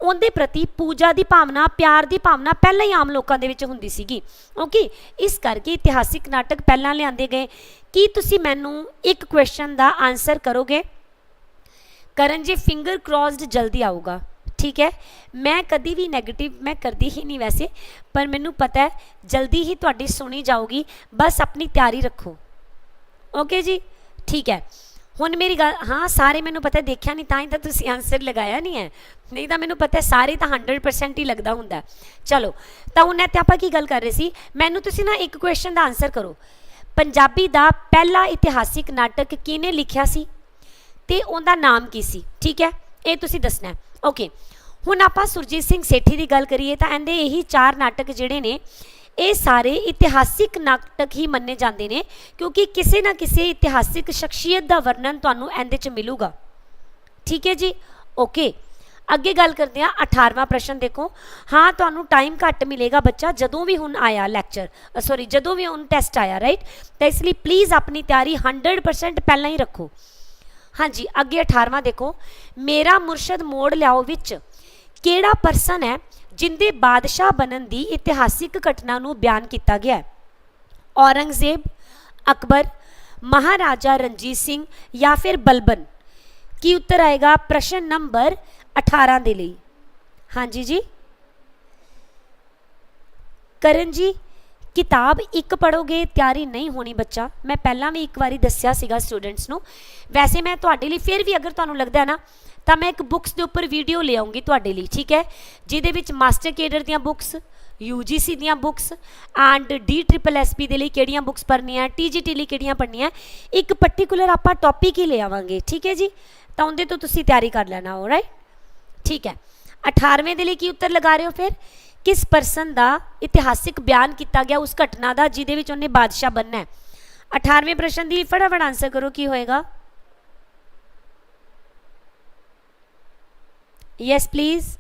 ਉਹਦੇ ਪ੍ਰਤੀ ਪੂਜਾ ਦੀ ਭਾਵਨਾ, ਪਿਆਰ ਦੀ ਭਾਵਨਾ ਪਹਿਲਾਂ ਹੀ ਆਮ ਲੋਕਾਂ ਦੇ ਵਿੱਚ ਹੁੰਦੀ ਸੀਗੀ ਓਕੇ ਇਸ ਕਰਕੇ ਇਤਿਹਾਸਿਕ ਨਾਟਕ ਪਹਿਲਾਂ ਲਿਆਂਦੇ ਗਏ। ਕੀ ਤੁਸੀਂ ਮੈਨੂੰ ਇੱਕ ਕੁਐਸਚਨ ਦਾ ਆਨਸਰ ਕਰੋਗੇ? ਕਰਨ ਜੀ ਫਿੰਗਰ ਕ੍ਰੋਸਡ ਜਲਦੀ ਆਊਗਾ। ਠੀਕ ਹੈ? ਮੈਂ ਕਦੀ ਵੀ 네ਗੇਟਿਵ ਮੈਂ ਕਰਦੀ ਹੀ ਨਹੀਂ ਵੈਸੇ, ਪਰ ਮੈਨੂੰ ਪਤਾ ਹੈ, ਜਲਦੀ ਹੀ ਤੁਹਾਡੀ ਸੁਣੀ ਜਾਊਗੀ। ਬਸ ਆਪਣੀ ਤਿਆਰੀ ਰੱਖੋ। ਓਕੇ ਜੀ? ਠੀਕ ਹੈ। ਹੁਣ ਮੇਰੀ ਗੱਲ, ਹਾਂ, ਸਾਰੇ ਮੈਨੂੰ ਪਤਾ ਦੇਖਿਆ ਨਹੀਂ, ਤਾਂ ਹੀ ਤਾਂ ਤੁਸੀਂ ਆਨਸਰ ਲਗਾਇਆ ਨਹੀਂ ਹੈ। ਨਹੀਂ ਤਾਂ ਮੈਨੂੰ ਪਤਾ ਸਾਰੇ ਤਾਂ 100% ਹੀ ਲੱਗਦਾ ਹੁੰਦਾ ਚਲੋ, ਤਾਂ ਹੁਣ ਇੱਥੇ ਆਪਾਂ ਕੀ ਗੱਲ ਕਰ ਰਹੇ ਸੀ? ਮੈਨੂੰ ਤੁਸੀਂ ਨਾ ਇੱਕ ਕੁਐਸਚਨ ਦਾ ਆਨਸਰ ਕਰੋ। ਪੰਜਾਬੀ ਦਾ ਪਹਿਲਾ ਇਤਿਹਾਸਿਕ ਨਾਟਕ ਕਿਹਨੇ ਲਿਖਿਆ ਸੀ? ਤੇ ਉਹਦਾ ਨਾਮ ਕੀ ਸੀ? ਠੀਕ ਹੈ? ਇਹ ਤੁਸੀਂ ਦੱਸਣਾ ਹੈ। ਓਕੇ ਹੁਣ ਆਪਾਂ ਸੁਰਜੀਤ ਸਿੰਘ ਸੇਠੀ ਦੀ ਗੱਲ ਕਰੀਏ ਤਾਂ ਇਹਦੇ ਇਹੀ ਚਾਰ ਨਾਟਕ ਜਿਹੜੇ ਨੇ, ਇਹ ਸਾਰੇ ਇਤਿਹਾਸਿਕ ਨਾਟਕ ਹੀ ਮੰਨੇ ਜਾਂਦੇ ਨੇ, ਕਿਉਂਕਿ ਕਿਸੇ ਨਾ ਕਿਸੇ ਇਤਿਹਾਸਿਕ ਸ਼ਖਸੀਅਤ ਦਾ ਵਰਣਨ ਤੁਹਾਨੂੰ ਇਹਦੇ ਚ ਮਿਲੂਗਾ। ਠੀਕ ਹੈ ਜੀ? ਓਕੇ ਅੱਗੇ ਗੱਲ ਕਰਦੇ ਹਾਂ 18ਵਾਂ ਪ੍ਰਸ਼ਨ ਦੇਖੋ। ਹਾਂ, ਤੁਹਾਨੂੰ ਟਾਈਮ ਘੱਟ ਮਿਲੇਗਾ ਬੱਚਾ, ਜਦੋਂ ਵੀ ਹੁਣ ਆਇਆ ਲੈਕਚਰ ਸੌਰੀ ਜਦੋਂ ਵੀ ਹੁਣ ਟੈਸਟ ਆਇਆ ਰਾਈਟ ਤਾਂ ਇਸ ਲਈ ਪਲੀਜ਼ ਆਪਣੀ ਤਿਆਰੀ 100% ਪਹਿਲਾਂ ਹੀ ਰੱਖੋ। ਹਾਂਜੀ, ਅੱਗੇ 18ਵਾਂ ਦੇਖੋ। ਮੇਰਾ ਮੁਰਸ਼ਦ ਮੋੜ ਲਿਆਓ ਵਿੱਚ। ਕਿਹੜਾ ਪਰਸਨ ਹੈ ਜਿੰਦੇ ਬਾਦਸ਼ਾਹ ਬਣਨ ਦੀ ਇਤਿਹਾਸਿਕ ਘਟਨਾ ਨੂੰ ਬਿਆਨ ਕੀਤਾ ਗਿਆ ਹੈ? ਔਰੰਗਜ਼ੇਬ, ਅਕਬਰ, ਮਹਾਰਾਜਾ ਰਣਜੀਤ ਸਿੰਘ ਜਾਂ ਫਿਰ ਬਲਬਨ? ਕੀ ਉੱਤਰ ਆਏਗਾ? ਪ੍ਰਸ਼ਨ ਨੰਬਰ 18 ਦੇ ਲਈ। ਹਾਂਜੀ ਜੀ। ਕਰਨ ਜੀ ਕਿਤਾਬ ਇੱਕ ਪੜੋਗੇ ਤਿਆਰੀ ਨਹੀਂ ਹੋਣੀ ਬੱਚਾ। ਮੈਂ ਪਹਿਲਾਂ ਵੀ ਇੱਕ ਵਾਰੀ ਦੱਸਿਆ ਸੀਗਾ ਸਟੂਡੈਂਟਸ ਨੂੰ। ਵੈਸੇ ਮੈਂ ਤੁਹਾਡੇ ਲਈ ਫਿਰ ਵੀ ਅਗਰ ਤੁਹਾਨੂੰ ਲੱਗਦਾ ਹੈ ਨਾ, ਤਾਂ ਮੈਂ ਇੱਕ ਬੁੱਕਸ ਦੇ ਉੱਪਰ ਵੀਡੀਓ ਲੈ ਆਉਂਗੀ ਤੁਹਾਡੇ ਲਈ, ਠੀਕ ਹੈ? ਜਿਹਦੇ ਵਿੱਚ ਮਾਸਟਰ ਕੇਡਰ ਦੀਆਂ ਬੁੱਕਸ UGC ਦੀਆਂ books and D triple SB ਦੇ ਲਈ ਕਿਹੜੀਆਂ ਬੁੱਕਸ ਪੜ੍ਹਨੀਆਂ TGT ਲਈ ਕਿਹੜੀਆਂ ਪੜ੍ਹਨੀਆਂ, ਇੱਕ ਪਾਰਟਿਕੂਲਰ ਆਪਾਂ ਟੌਪਿਕ ਹੀ ਲੈ ਆਵਾਂਗੇ, ਠੀਕ ਹੈ ਜੀ? ਤਾਂ ਉਹਦੇ ਤੋਂ ਤੁਸੀਂ ਤਿਆਰੀ ਕਰ ਲੈਣਾ ਹੋ ਰਾਈਟ ਠੀਕ ਹੈ। 18ਵੇਂ ਦੇ ਲਈ ਕੀ ਉੱਤਰ ਲਗਾ ਰਹੇ ਹੋ ਫਿਰ? ਕਿਸ ਪਰਸਨ ਦਾ ਇਤਿਹਾਸਿਕ ਬਿਆਨ ਕੀਤਾ ਗਿਆ, ਉਸ ਘਟਨਾ ਦਾ, ਜਿਹਦੇ ਵਿੱਚ ਉਹਨੇ ਬਾਦਸ਼ਾਹ ਬਣਨਾ ਹੈ। 18ਵੇਂ ਪ੍ਰਸ਼ਨ ਦੀ ਫਟਾਫਟ ਆਨਸਰ ਕਰੋ, ਕੀ ਹੋਏਗਾ? ਯੈਸ ਪਲੀਜ਼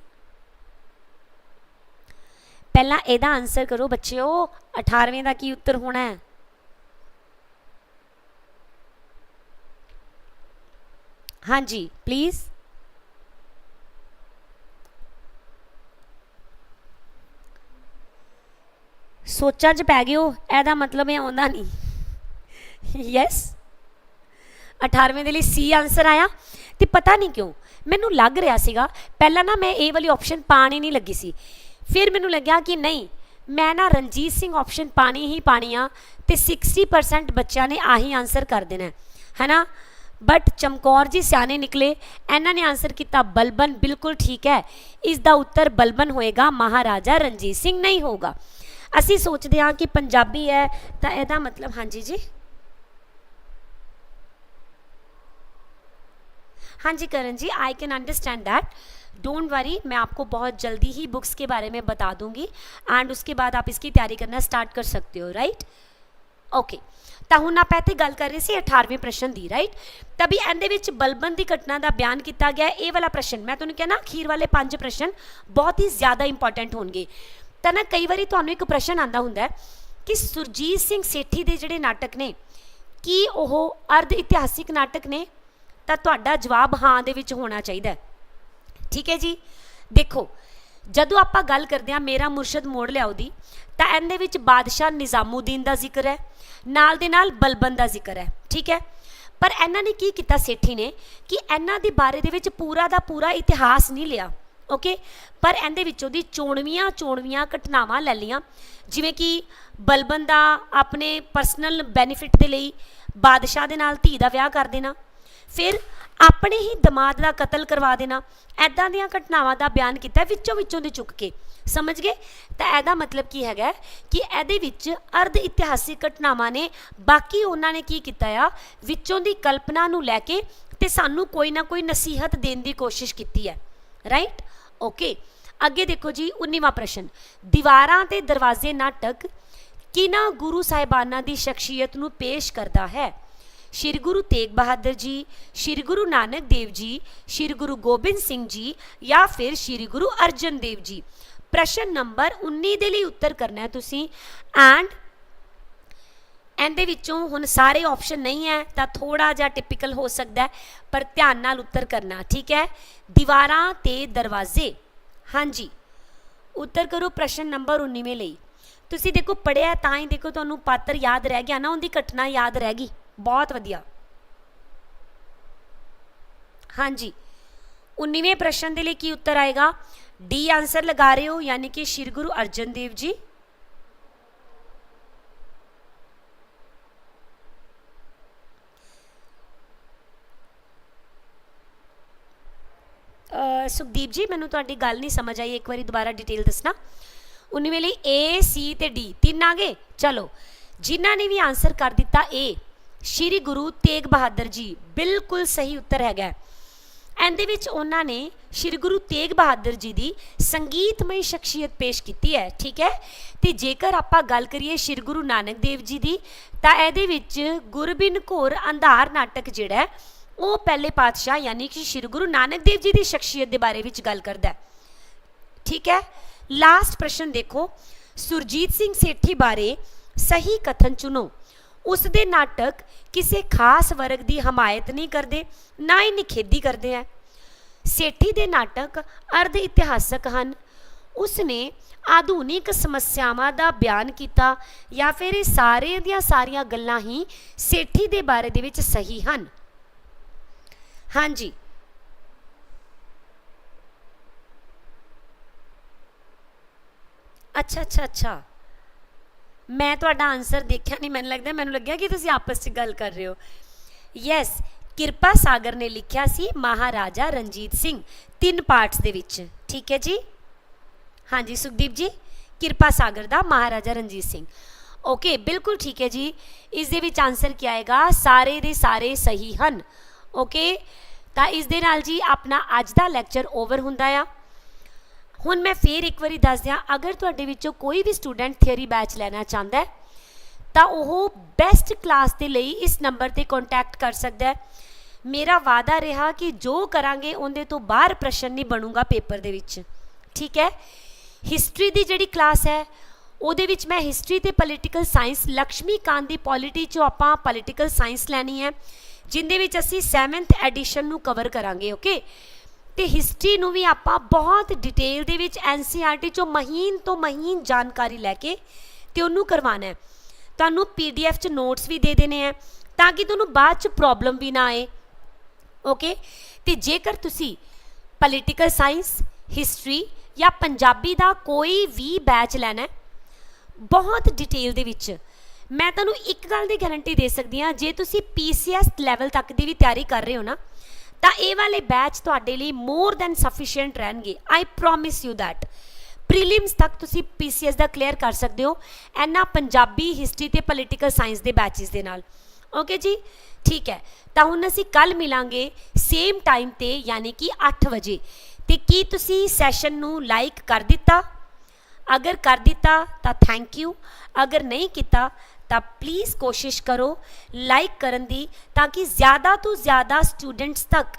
ਪਹਿਲਾਂ ਇਹਦਾ ਆਨਸਰ ਕਰੋ ਬੱਚਿਓ 18ਵੇਂ ਦਾ ਕੀ ਉੱਤਰ ਹੋਣਾ ਹੈ? ਹਾਂਜੀ ਪਲੀਜ਼ ਸੋਚਾਂ 'ਚ ਪੈ ਗਏ ਗਿਓ ਇਹਦਾ ਮਤਲਬ ਇਹ ਆਉਂਦਾ ਨਹੀਂ। ਯੈਸ 18ਵੇਂ ਦੇ ਲਈ ਸੀ ਆਨਸਰ ਆਇਆ, ਤੇ ਪਤਾ ਨਹੀਂ ਕਿਉਂ, ਮੈਨੂੰ ਲੱਗ ਰਿਹਾ ਸੀਗਾ, ਪਹਿਲਾਂ ਨਾ ਮੈਂ ਇਹ ਵਾਲੀ ਆਪਸ਼ਨ ਪਾਣੀ ਨਹੀਂ ਲੱਗੀ ਸੀ। ਫਿਰ ਮੈਨੂੰ ਲੱਗਿਆ ਕਿ ਨਹੀਂ, ਮੈਂ ਨਾ ਰਣਜੀਤ ਸਿੰਘ ਆਪਸ਼ਨ ਪਾਣੀ ਹੀ ਪਾਣੀ ਆ, ਤੇ 60% ਬੱਚਿਆਂ ਨੇ ਆਹੀ ਆਨਸਰ ਕਰ ਦੇਣਾ ਹੈ। ਨਾ ਬਟ ਚਮਕੌਰ ਜੀ ਸਿਆਣੇ ਨਿਕਲੇ, ਇਹਨਾਂ ਨੇ ਆਨਸਰ ਕੀਤਾ ਬਲਬਨ, ਬਿਲਕੁਲ ਠੀਕ ਹੈ। ਇਸ ਦਾ ਉੱਤਰ ਬਲਬਨ ਹੋਏਗਾ, ਮਹਾਰਾਜਾ ਰਣਜੀਤ ਸਿੰਘ ਨਹੀਂ ਹੋਗਾ असी सोचते हाँ कि पंजाबी है तो यदा मतलब हाँ जी जी हाँ जी Karan ji I can understand that don't worry मैं आपको बहुत जल्दी ही बुक्स के बारे में बता दूँगी एंड उसके बाद आप इसकी तैयारी करना स्टार्ट कर सकते हो राइट ओके तो हूँ आप इतने गल कर रहे थे अठारहवें प्रश्न की राइट तभी एन बलबन की घटना का बयान किया गया ये वाला प्रश्न मैं तुम्हें तो कहना अखीर वाले पाँच प्रश्न बहुत ही ज़्यादा इंपॉर्टेंट होगा ਤਾਂ ਨਾ ਕਈ ਵਾਰੀ ਤੁਹਾਨੂੰ ਇੱਕ ਪ੍ਰਸ਼ਨ ਆਂਦਾ ਹੁੰਦਾ ਕਿ ਸੁਰਜੀਤ ਸਿੰਘ ਸੇਠੀ ਦੇ ਜਿਹੜੇ ਨਾਟਕ ਨੇ, ਕੀ ਉਹ ਅਰਧ ਇਤਿਹਾਸਿਕ ਨਾਟਕ ਨੇ? ਤਾਂ ਤੁਹਾਡਾ ਜਵਾਬ ਹਾਂ ਦੇ ਵਿੱਚ ਹੋਣਾ ਚਾਹੀਦਾ ਠੀਕ ਹੈ ਜੀ? ਦੇਖੋ, ਜਦੋਂ ਆਪਾਂ ਗੱਲ ਕਰਦੇ ਹਾਂ ਮੇਰਾ ਮੁਰਸ਼ਦ ਮੋੜ ਲਿਆਓ ਦੀ, ਤਾਂ ਇਹਦੇ ਵਿੱਚ ਬਾਦਸ਼ਾਹ ਨਿਜ਼ਾਮੂਦੀਨ ਦਾ ਜ਼ਿਕਰ ਹੈ, ਨਾਲ ਦੇ ਨਾਲ ਬਲਬਨ ਦਾ ਜ਼ਿਕਰ ਹੈ। ਠੀਕ ਹੈ? ਪਰ ਇਹਨਾਂ ਨੇ ਕੀ ਕੀਤਾ ਸੇਠੀ ਨੇ ਕਿ ਇਹਨਾਂ ਦੇ ਬਾਰੇ ਦੇ ਵਿੱਚ ਪੂਰਾ ਦਾ ਪੂਰਾ ਇਤਿਹਾਸ ਨਹੀਂ ਲਿਆ। ਓਕੇ? ਪਰ ਇਹਦੇ ਵਿੱਚੋਂ ਦੀ ਚੋਣਵੀਆਂ ਚੋਣਵੀਆਂ ਘਟਨਾਵਾਂ ਲੈ ਲਈਆਂ। ਜਿਵੇਂ ਕਿ ਬਲਬਨ ਦਾ ਆਪਣੇ ਪਰਸਨਲ ਬੈਨੀਫਿਟ ਦੇ ਲਈ ਬਾਦਸ਼ਾਹ ਦੇ ਨਾਲ ਧੀ ਦਾ ਵਿਆਹ ਕਰ ਦੇਣਾ। ਫਿਰ ਆਪਣੇ ਹੀ ਦਮਾਦ ਦਾ ਕਤਲ ਕਰਵਾ ਦੇਣਾ। ਐਦਾਂ ਦੀਆਂ ਘਟਨਾਵਾਂ ਦਾ ਬਿਆਨ ਕੀਤਾ, ਵਿੱਚੋਂ ਵਿੱਚੋਂ ਦੀ ਚੁੱਕ ਕੇ। ਸਮਝ ਗਏ? ਤਾਂ ਇਹਦਾ ਮਤਲਬ ਕੀ ਹੈਗਾ ਕਿ ਇਹਦੇ ਵਿੱਚ ਅਰਧ ਇਤਿਹਾਸਿਕ ਘਟਨਾਵਾਂ ਨੇ। ਬਾਕੀ ਉਹਨਾਂ ਨੇ ਕੀ ਕੀਤਾ ਆ? ਵਿੱਚੋਂ ਦੀ ਕਲਪਨਾ ਨੂੰ ਲੈ ਕੇ ਤੇ ਸਾਨੂੰ ਕੋਈ ਨਾ ਕੋਈ ਨਸੀਹਤ ਦੇਣ ਦੀ ਕੋਸ਼ਿਸ਼ ਕੀਤੀ ਹੈ। ਰਾਈਟ ਓਕੇ ਅੱਗੇ ਦੇਖੋ ਜੀ 19ਵਾਂ ਪ੍ਰਸ਼ਨ। ਦੀਵਾਰਾਂ ਤੇ ਦਰਵਾਜ਼ੇ ਨਾਟਕ ਕਿਹਨਾਂ ਗੁਰੂ ਸਾਹਿਬਾਨਾਂ ਦੀ ਸ਼ਖਸੀਅਤ ਨੂੰ ਪੇਸ਼ ਕਰਦਾ ਹੈ? ਸ਼੍ਰੀ ਗੁਰੂ ਤੇਗ ਬਹਾਦਰ ਜੀ, ਸ਼੍ਰੀ ਗੁਰੂ ਨਾਨਕ ਦੇਵ ਜੀ, ਸ਼੍ਰੀ ਗੁਰੂ ਗੋਬਿੰਦ ਸਿੰਘ ਜੀ ਜਾਂ ਫਿਰ ਸ਼੍ਰੀ ਗੁਰੂ ਅਰਜਨ ਦੇਵ ਜੀ? ਪ੍ਰਸ਼ਨ ਨੰਬਰ 19 ਦੇ ਲਈ ਉੱਤਰ ਕਰਨਾ ਹੈ ਤੁਸੀਂ। ਐਂਡ ਇਹਦੇ ਵਿੱਚੋਂ ਹੁਣ ਸਾਰੇ ਆਪਸ਼ਨ ਨਹੀਂ ਹੈ, ਤਾਂ ਥੋੜਾ ਜਿਹਾ ਟਿਪੀਕਲ ਹੋ ਸਕਦਾ ਪਰ ਧਿਆਨ ਨਾਲ ਉੱਤਰ ਕਰਨਾ, ਠੀਕ ਹੈ? ਦੀਵਾਰਾਂ ਤੇ ਦਰਵਾਜ਼ੇ। ਹਾਂਜੀ। ਉੱਤਰ ਕਰੋ ਪ੍ਰਸ਼ਨ ਨੰਬਰ 19ਵੇਂ ਲਈ। ਤੁਸੀਂ ਦੇਖੋ ਪੜਿਆ ਤਾਂ ਹੀ ਦੇਖੋ ਤੁਹਾਨੂੰ ਪਾਤਰ ਯਾਦ ਰਹਿ ਗਿਆ ਨਾ, ਉਹਦੀ ਘਟਨਾ ਯਾਦ ਰਹਿ ਗਈ। ਬਹੁਤ ਵਧੀਆ। ਹਾਂਜੀ। 19ਵੇਂ ਪ੍ਰਸ਼ਨ ਦੇ ਲਈ ਕੀ ਉੱਤਰ ਆਏਗਾ? ਡੀ ਆਨਸਰ ਲਗਾ ਰਹੇ ਹੋ, ਯਾਨੀ ਕਿ ਸ਼੍ਰੀ ਗੁਰੂ ਅਰਜਨ ਦੇਵ ਜੀ। ਸੁਖਦੀਪ ਜੀ, ਮੈਨੂੰ ਤੁਹਾਡੀ ਗੱਲ ਨਹੀਂ ਸਮਝ ਆਈ, ਇੱਕ ਵਾਰੀ ਦੁਬਾਰਾ ਡਿਟੇਲ ਦੱਸਣਾ। 19ਵੇਂ ਲਈ A, C ਤੇ D, ਤਿੰਨ ਆ ਗਏ। ਚਲੋ, ਜਿਨ੍ਹਾਂ ਨੇ ਵੀ ਆਨਸਰ ਕਰ ਦਿੱਤਾ A, ਸ਼੍ਰੀ ਗੁਰੂ ਤੇਗ ਬਹਾਦਰ ਜੀ, ਬਿਲਕੁਲ ਸਹੀ ਉੱਤਰ ਹੈਗਾ। ਇਹਦੇ ਵਿੱਚ ਉਹਨਾਂ ਨੇ ਸ਼੍ਰੀ ਗੁਰੂ ਤੇਗ ਬਹਾਦਰ ਜੀ ਦੀ ਸੰਗੀਤਮਈ ਸ਼ਖਸੀਅਤ ਪੇਸ਼ ਕੀਤੀ ਹੈ, ਠੀਕ ਹੈ? ਤੇ ਜੇਕਰ ਆਪਾਂ ਗੱਲ ਕਰੀਏ ਸ਼੍ਰੀ ਗੁਰੂ ਨਾਨਕ ਦੇਵ ਜੀ ਦੀ, ਤਾਂ ਇਹਦੇ ਵਿੱਚ ਗੁਰਬਿਨ ਘੋਰ ਅੰਧਾਰ ਨਾਟਕ ਜਿਹੜਾ ਉਹ ਪਹਿਲੇ ਪਾਤਸ਼ਾਹ ਯਾਨੀ ਕਿ ਸ੍ਰੀ ਗੁਰੂ ਨਾਨਕ ਦੇਵ ਜੀ ਦੀ ਸ਼ਖਸੀਅਤ ਦੇ ਬਾਰੇ ਵਿੱਚ ਗੱਲ ਕਰਦਾ ਹੈ। ਠੀਕ ਹੈ? ਲਾਸਟ ਪ੍ਰਸ਼ਨ ਦੇਖੋ। ਸੁਰਜੀਤ ਸਿੰਘ ਸੇਠੀ ਬਾਰੇ ਸਹੀ ਕਥਨ ਚੁਣੋ। ਉਸ ਦੇ ਨਾਟਕ ਕਿਸੇ ਖਾਸ ਵਰਗ ਦੀ ਹਮਾਇਤ ਨਹੀਂ ਕਰਦੇ, ਨਾ ਹੀ ਨਿਖੇਧੀ ਕਰਦੇ ਹੈ। ਸੇਠੀ ਦੇ ਨਾਟਕ ਅਰਧ ਇਤਿਹਾਸਕ ਹਨ। ਉਸ ਨੇ ਆਧੁਨਿਕ ਸਮੱਸਿਆਵਾਂ ਦਾ ਬਿਆਨ ਕੀਤਾ ਜਾਂ ਫਿਰ ਇਹ ਸਾਰੇ ਦੀਆਂ ਸਾਰੀਆਂ ਗੱਲਾਂ ਹੀ ਸੇਠੀ ਦੇ ਬਾਰੇ ਦੇ ਵਿੱਚ ਸਹੀ ਹਨ। ਹਾਂਜੀ। ਅੱਛਾ ਅੱਛਾ ਅੱਛਾ। ਮੈਂ ਤੁਹਾਡਾ ਆਨਸਰ ਦੇਖਿਆ ਨਹੀਂ ਮੈਨੂੰ ਲੱਗਦਾ, ਮੈਨੂੰ ਲੱਗਿਆ ਕਿ ਤੁਸੀਂ ਆਪਸ 'ਚ ਗੱਲ ਕਰ ਰਹੇ ਹੋ। ਯੈਸ ਕਿਰਪਾ ਸਾਗਰ ਨੇ ਲਿਖਿਆ ਸੀ ਮਹਾਰਾਜਾ ਰਣਜੀਤ ਸਿੰਘ, ਤਿੰਨ ਪਾਰਟਸ ਦੇ ਵਿੱਚ। ਠੀਕ ਹੈ ਜੀ? ਹਾਂਜੀ, ਸੁਖਦੀਪ ਜੀ, ਕਿਰਪਾ ਸਾਗਰ ਦਾ ਮਹਾਰਾਜਾ ਰਣਜੀਤ ਸਿੰਘ। ਓਕੇ ਬਿਲਕੁਲ ਠੀਕ ਹੈ ਜੀ। ਇਸ ਦੇ ਵਿੱਚ ਆਨਸਰ ਕੀ ਆਏਗਾ? ਸਾਰੇ ਦੇ ਸਾਰੇ ਸਹੀ ਹਨ। ਓਕੇ ਤਾਂ ਇਸ ਦੇ ਨਾਲ ਜੀ ਆਪਣਾ ਅੱਜ ਦਾ ਲੈਕਚਰ ਓਵਰ ਹੁੰਦਾ ਆ। ਹੁਣ ਮੈਂ ਫੇਰ ਇੱਕ ਵਾਰੀ ਦੱਸ ਦਿਆਂ, ਅਗਰ ਤੁਹਾਡੇ ਵਿੱਚੋਂ ਕੋਈ ਵੀ ਸਟੂਡੈਂਟ ਥਿਉਰੀ ਬੈਚ ਲੈਣਾ ਚਾਹੁੰਦਾ ਹੈ, ਤਾਂ ਉਹ ਬੈਸਟ ਕਲਾਸ ਦੇ ਲਈ ਇਸ ਨੰਬਰ ਤੇ ਕੰਟੈਕਟ ਕਰ ਸਕਦਾ ਹੈ। ਮੇਰਾ ਵਾਅਦਾ ਰਿਹਾ ਕਿ ਜੋ ਕਰਾਂਗੇ, ਉਹਦੇ ਤੋਂ ਬਾਹਰ ਪ੍ਰਸ਼ਨ ਨਹੀਂ ਬਣੂਗਾ ਪੇਪਰ ਦੇ ਵਿੱਚ। ਠੀਕ ਹੈ? ਹਿਸਟਰੀ ਦੀ ਜਿਹੜੀ ਕਲਾਸ ਹੈ, ਉਹਦੇ ਵਿੱਚ ਮੈਂ ਹਿਸਟਰੀ ਤੇ ਪੋਲੀਟੀਕਲ ਸਾਇੰਸ ਲక్ష్ਮੀ ਕਾਂਤ ਦੀ ਪੋਲਿਟੀ ਚੋਂ ਆਪਾਂ ਪੋਲੀਟੀਕਲ ਸਾਇੰਸ ਲੈਣੀ ਹੈ। ਜਿੰਦੇ ਵਿੱਚ ਅਸੀਂ 7th ਐਡੀਸ਼ਨ ਨੂੰ ਕਵਰ ਕਰਾਂਗੇ ਓਕੇ ਤੇ ਹਿਸਟਰੀ ਨੂੰ ਵੀ ਆਪਾਂ ਬਹੁਤ ਡਿਟੇਲ ਦੇ ਵਿੱਚ NCERT ਚੋਂ ਮਹੀਨ ਤੋਂ ਮਹੀਨ ਜਾਣਕਾਰੀ ਲੈ ਕੇ ਤੇ ਉਹਨੂੰ ਕਰਵਾਉਣਾ ਹੈ। ਤੁਹਾਨੂੰ PDF ਚ ਨੋਟਸ ਵੀ ਦੇ ਦੇਣੇ ਆ ਤਾਂ ਕਿ ਤੁਹਾਨੂੰ ਬਾਅਦ ਚ ਪ੍ਰੋਬਲਮ ਵੀ ਨਾ ਆਏ ਓਕੇ ਤੇ ਜੇਕਰ ਤੁਸੀਂ ਪੋਲੀਟੀਕਲ ਸਾਇੰਸ ਹਿਸਟਰੀ ਜਾਂ ਪੰਜਾਬੀ ਦਾ ਕੋਈ ਵੀ ਬੈਚ ਲੈਣਾ ਬਹੁਤ ਡਿਟੇਲ ਦੇ ਵਿੱਚ ਮੈਂ ਤੁਹਾਨੂੰ ਇੱਕ ਗੱਲ ਦੀ ਗਾਰੰਟੀ ਦੇ ਸਕਦੀ ਹਾਂ, ਜੇ ਤੁਸੀਂ PCS ਲੈਵਲ ਤੱਕ ਦੀ ਵੀ ਤਿਆਰੀ ਕਰ ਰਹੇ ਹੋ ਨਾ, ਤਾਂ ਇਹ ਵਾਲੇ ਬੈਚ ਤੁਹਾਡੇ ਲਈ ਮੋਰ ਦੈਨ ਸਫੀਸ਼ੀਐਂਟ ਰਹਿਣਗੇ। I promise you that prelims ਤੱਕ ਤੁਸੀਂ PCS ਦਾ ਕਲੀਅਰ ਕਰ ਸਕਦੇ ਹੋ ਐਨਾ ਪੰਜਾਬੀ ਹਿਸਟਰੀ ਤੇ ਪੋਲੀਟੀਕਲ ਸਾਇੰਸ ਦੇ ਬੈਚਸ ਦੇ ਨਾਲ। ਓਕੇ ਜੀ? ਠੀਕ ਹੈ। ਤਾਂ ਹੁਣ ਅਸੀਂ ਕੱਲ ਮਿਲਾਂਗੇ ਸੇਮ ਟਾਈਮ ਤੇ, ਯਾਨੀ ਕਿ 8 ਵਜੇ। ਤੇ ਕੀ ਤੁਸੀਂ ਸੈਸ਼ਨ ਨੂੰ ਲਾਈਕ ਕਰ ਦਿੱਤਾ? ਅਗਰ ਕਰ ਦਿੱਤਾ ਤਾਂ ਥੈਂਕ ਯੂ ਅਗਰ ਨਹੀਂ ਕੀਤਾ ਤਾਂ ਪਲੀਜ਼ ਕੋਸ਼ਿਸ਼ ਕਰੋ ਲਾਈਕ ਕਰਨ ਦੀ ਤਾਂ ਕਿ ਜ਼ਿਆਦਾ ਤੋਂ ਜ਼ਿਆਦਾ ਸਟੂਡੈਂਟਸ ਤੱਕ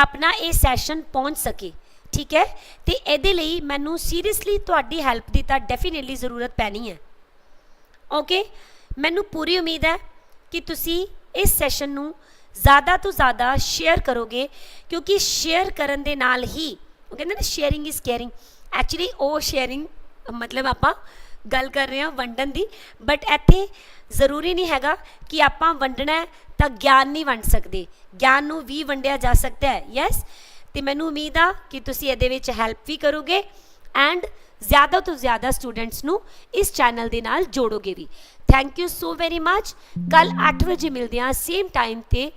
ਆਪਣਾ ਇਹ ਸੈਸ਼ਨ ਪਹੁੰਚ ਸਕੇ, ਠੀਕ ਹੈ? ਤੇ ਇਹਦੇ ਲਈ ਮੈਨੂੰ ਸੀਰੀਅਸਲੀ ਤੁਹਾਡੀ ਹੈਲਪ ਦੀ ਤਾਂ ਡੈਫੀਨਿਟਲੀ ਜ਼ਰੂਰਤ ਪੈਣੀ ਹੈ। ਓਕੇ ਮੈਨੂੰ ਪੂਰੀ ਉਮੀਦ ਹੈ ਕਿ ਤੁਸੀਂ ਇਸ ਸੈਸ਼ਨ ਨੂੰ ਜ਼ਿਆਦਾ ਤੋਂ ਜ਼ਿਆਦਾ ਸ਼ੇਅਰ ਕਰੋਗੇ, ਕਿਉਂਕਿ ਸ਼ੇਅਰ ਕਰਨ ਦੇ ਨਾਲ ਹੀ, ਉਹ ਕਹਿੰਦੇ ਨੇ ਸ਼ੇਅਰਿੰਗ ਇਜ਼ ਕੇਅਰਿੰਗ ਐਕਚੁਅਲੀ ਉਹ ਸ਼ੇਅਰਿੰਗ ਮਤਲਬ ਆਪਾਂ ਗੱਲ ਕਰ ਰਹੇ ਹਾਂ ਵੰਡਣ ਦੀ ਬਟ ਇੱਥੇ ਜ਼ਰੂਰੀ ਨਹੀਂ ਹੈਗਾ ਕਿ ਆਪਾਂ ਵੰਡਣਾ ਤਾਂ ਗਿਆਨ ਨਹੀਂ ਵੰਡ ਸਕਦੇ। ਗਿਆਨ ਨੂੰ ਵੀ ਵੰਡਿਆ ਜਾ ਸਕਦਾ ਹੈ ਯੈਸ ਤੇ ਮੈਨੂੰ ਉਮੀਦ ਆ ਕਿ ਤੁਸੀਂ ਇਹਦੇ ਵਿੱਚ ਹੈਲਪ ਵੀ ਕਰੋਗੇ ਐਂਡ ਜ਼ਿਆਦਾ ਤੋਂ ਜ਼ਿਆਦਾ ਸਟੂਡੈਂਟਸ ਨੂੰ ਇਸ ਚੈਨਲ ਦੇ ਨਾਲ ਜੋੜੋਗੇ ਵੀ। Thank you so very much ਕੱਲ 8 ਵਜੇ ਮਿਲਦੇ ਹਾਂ ਸੇਮ ਟਾਈਮ ਤੇ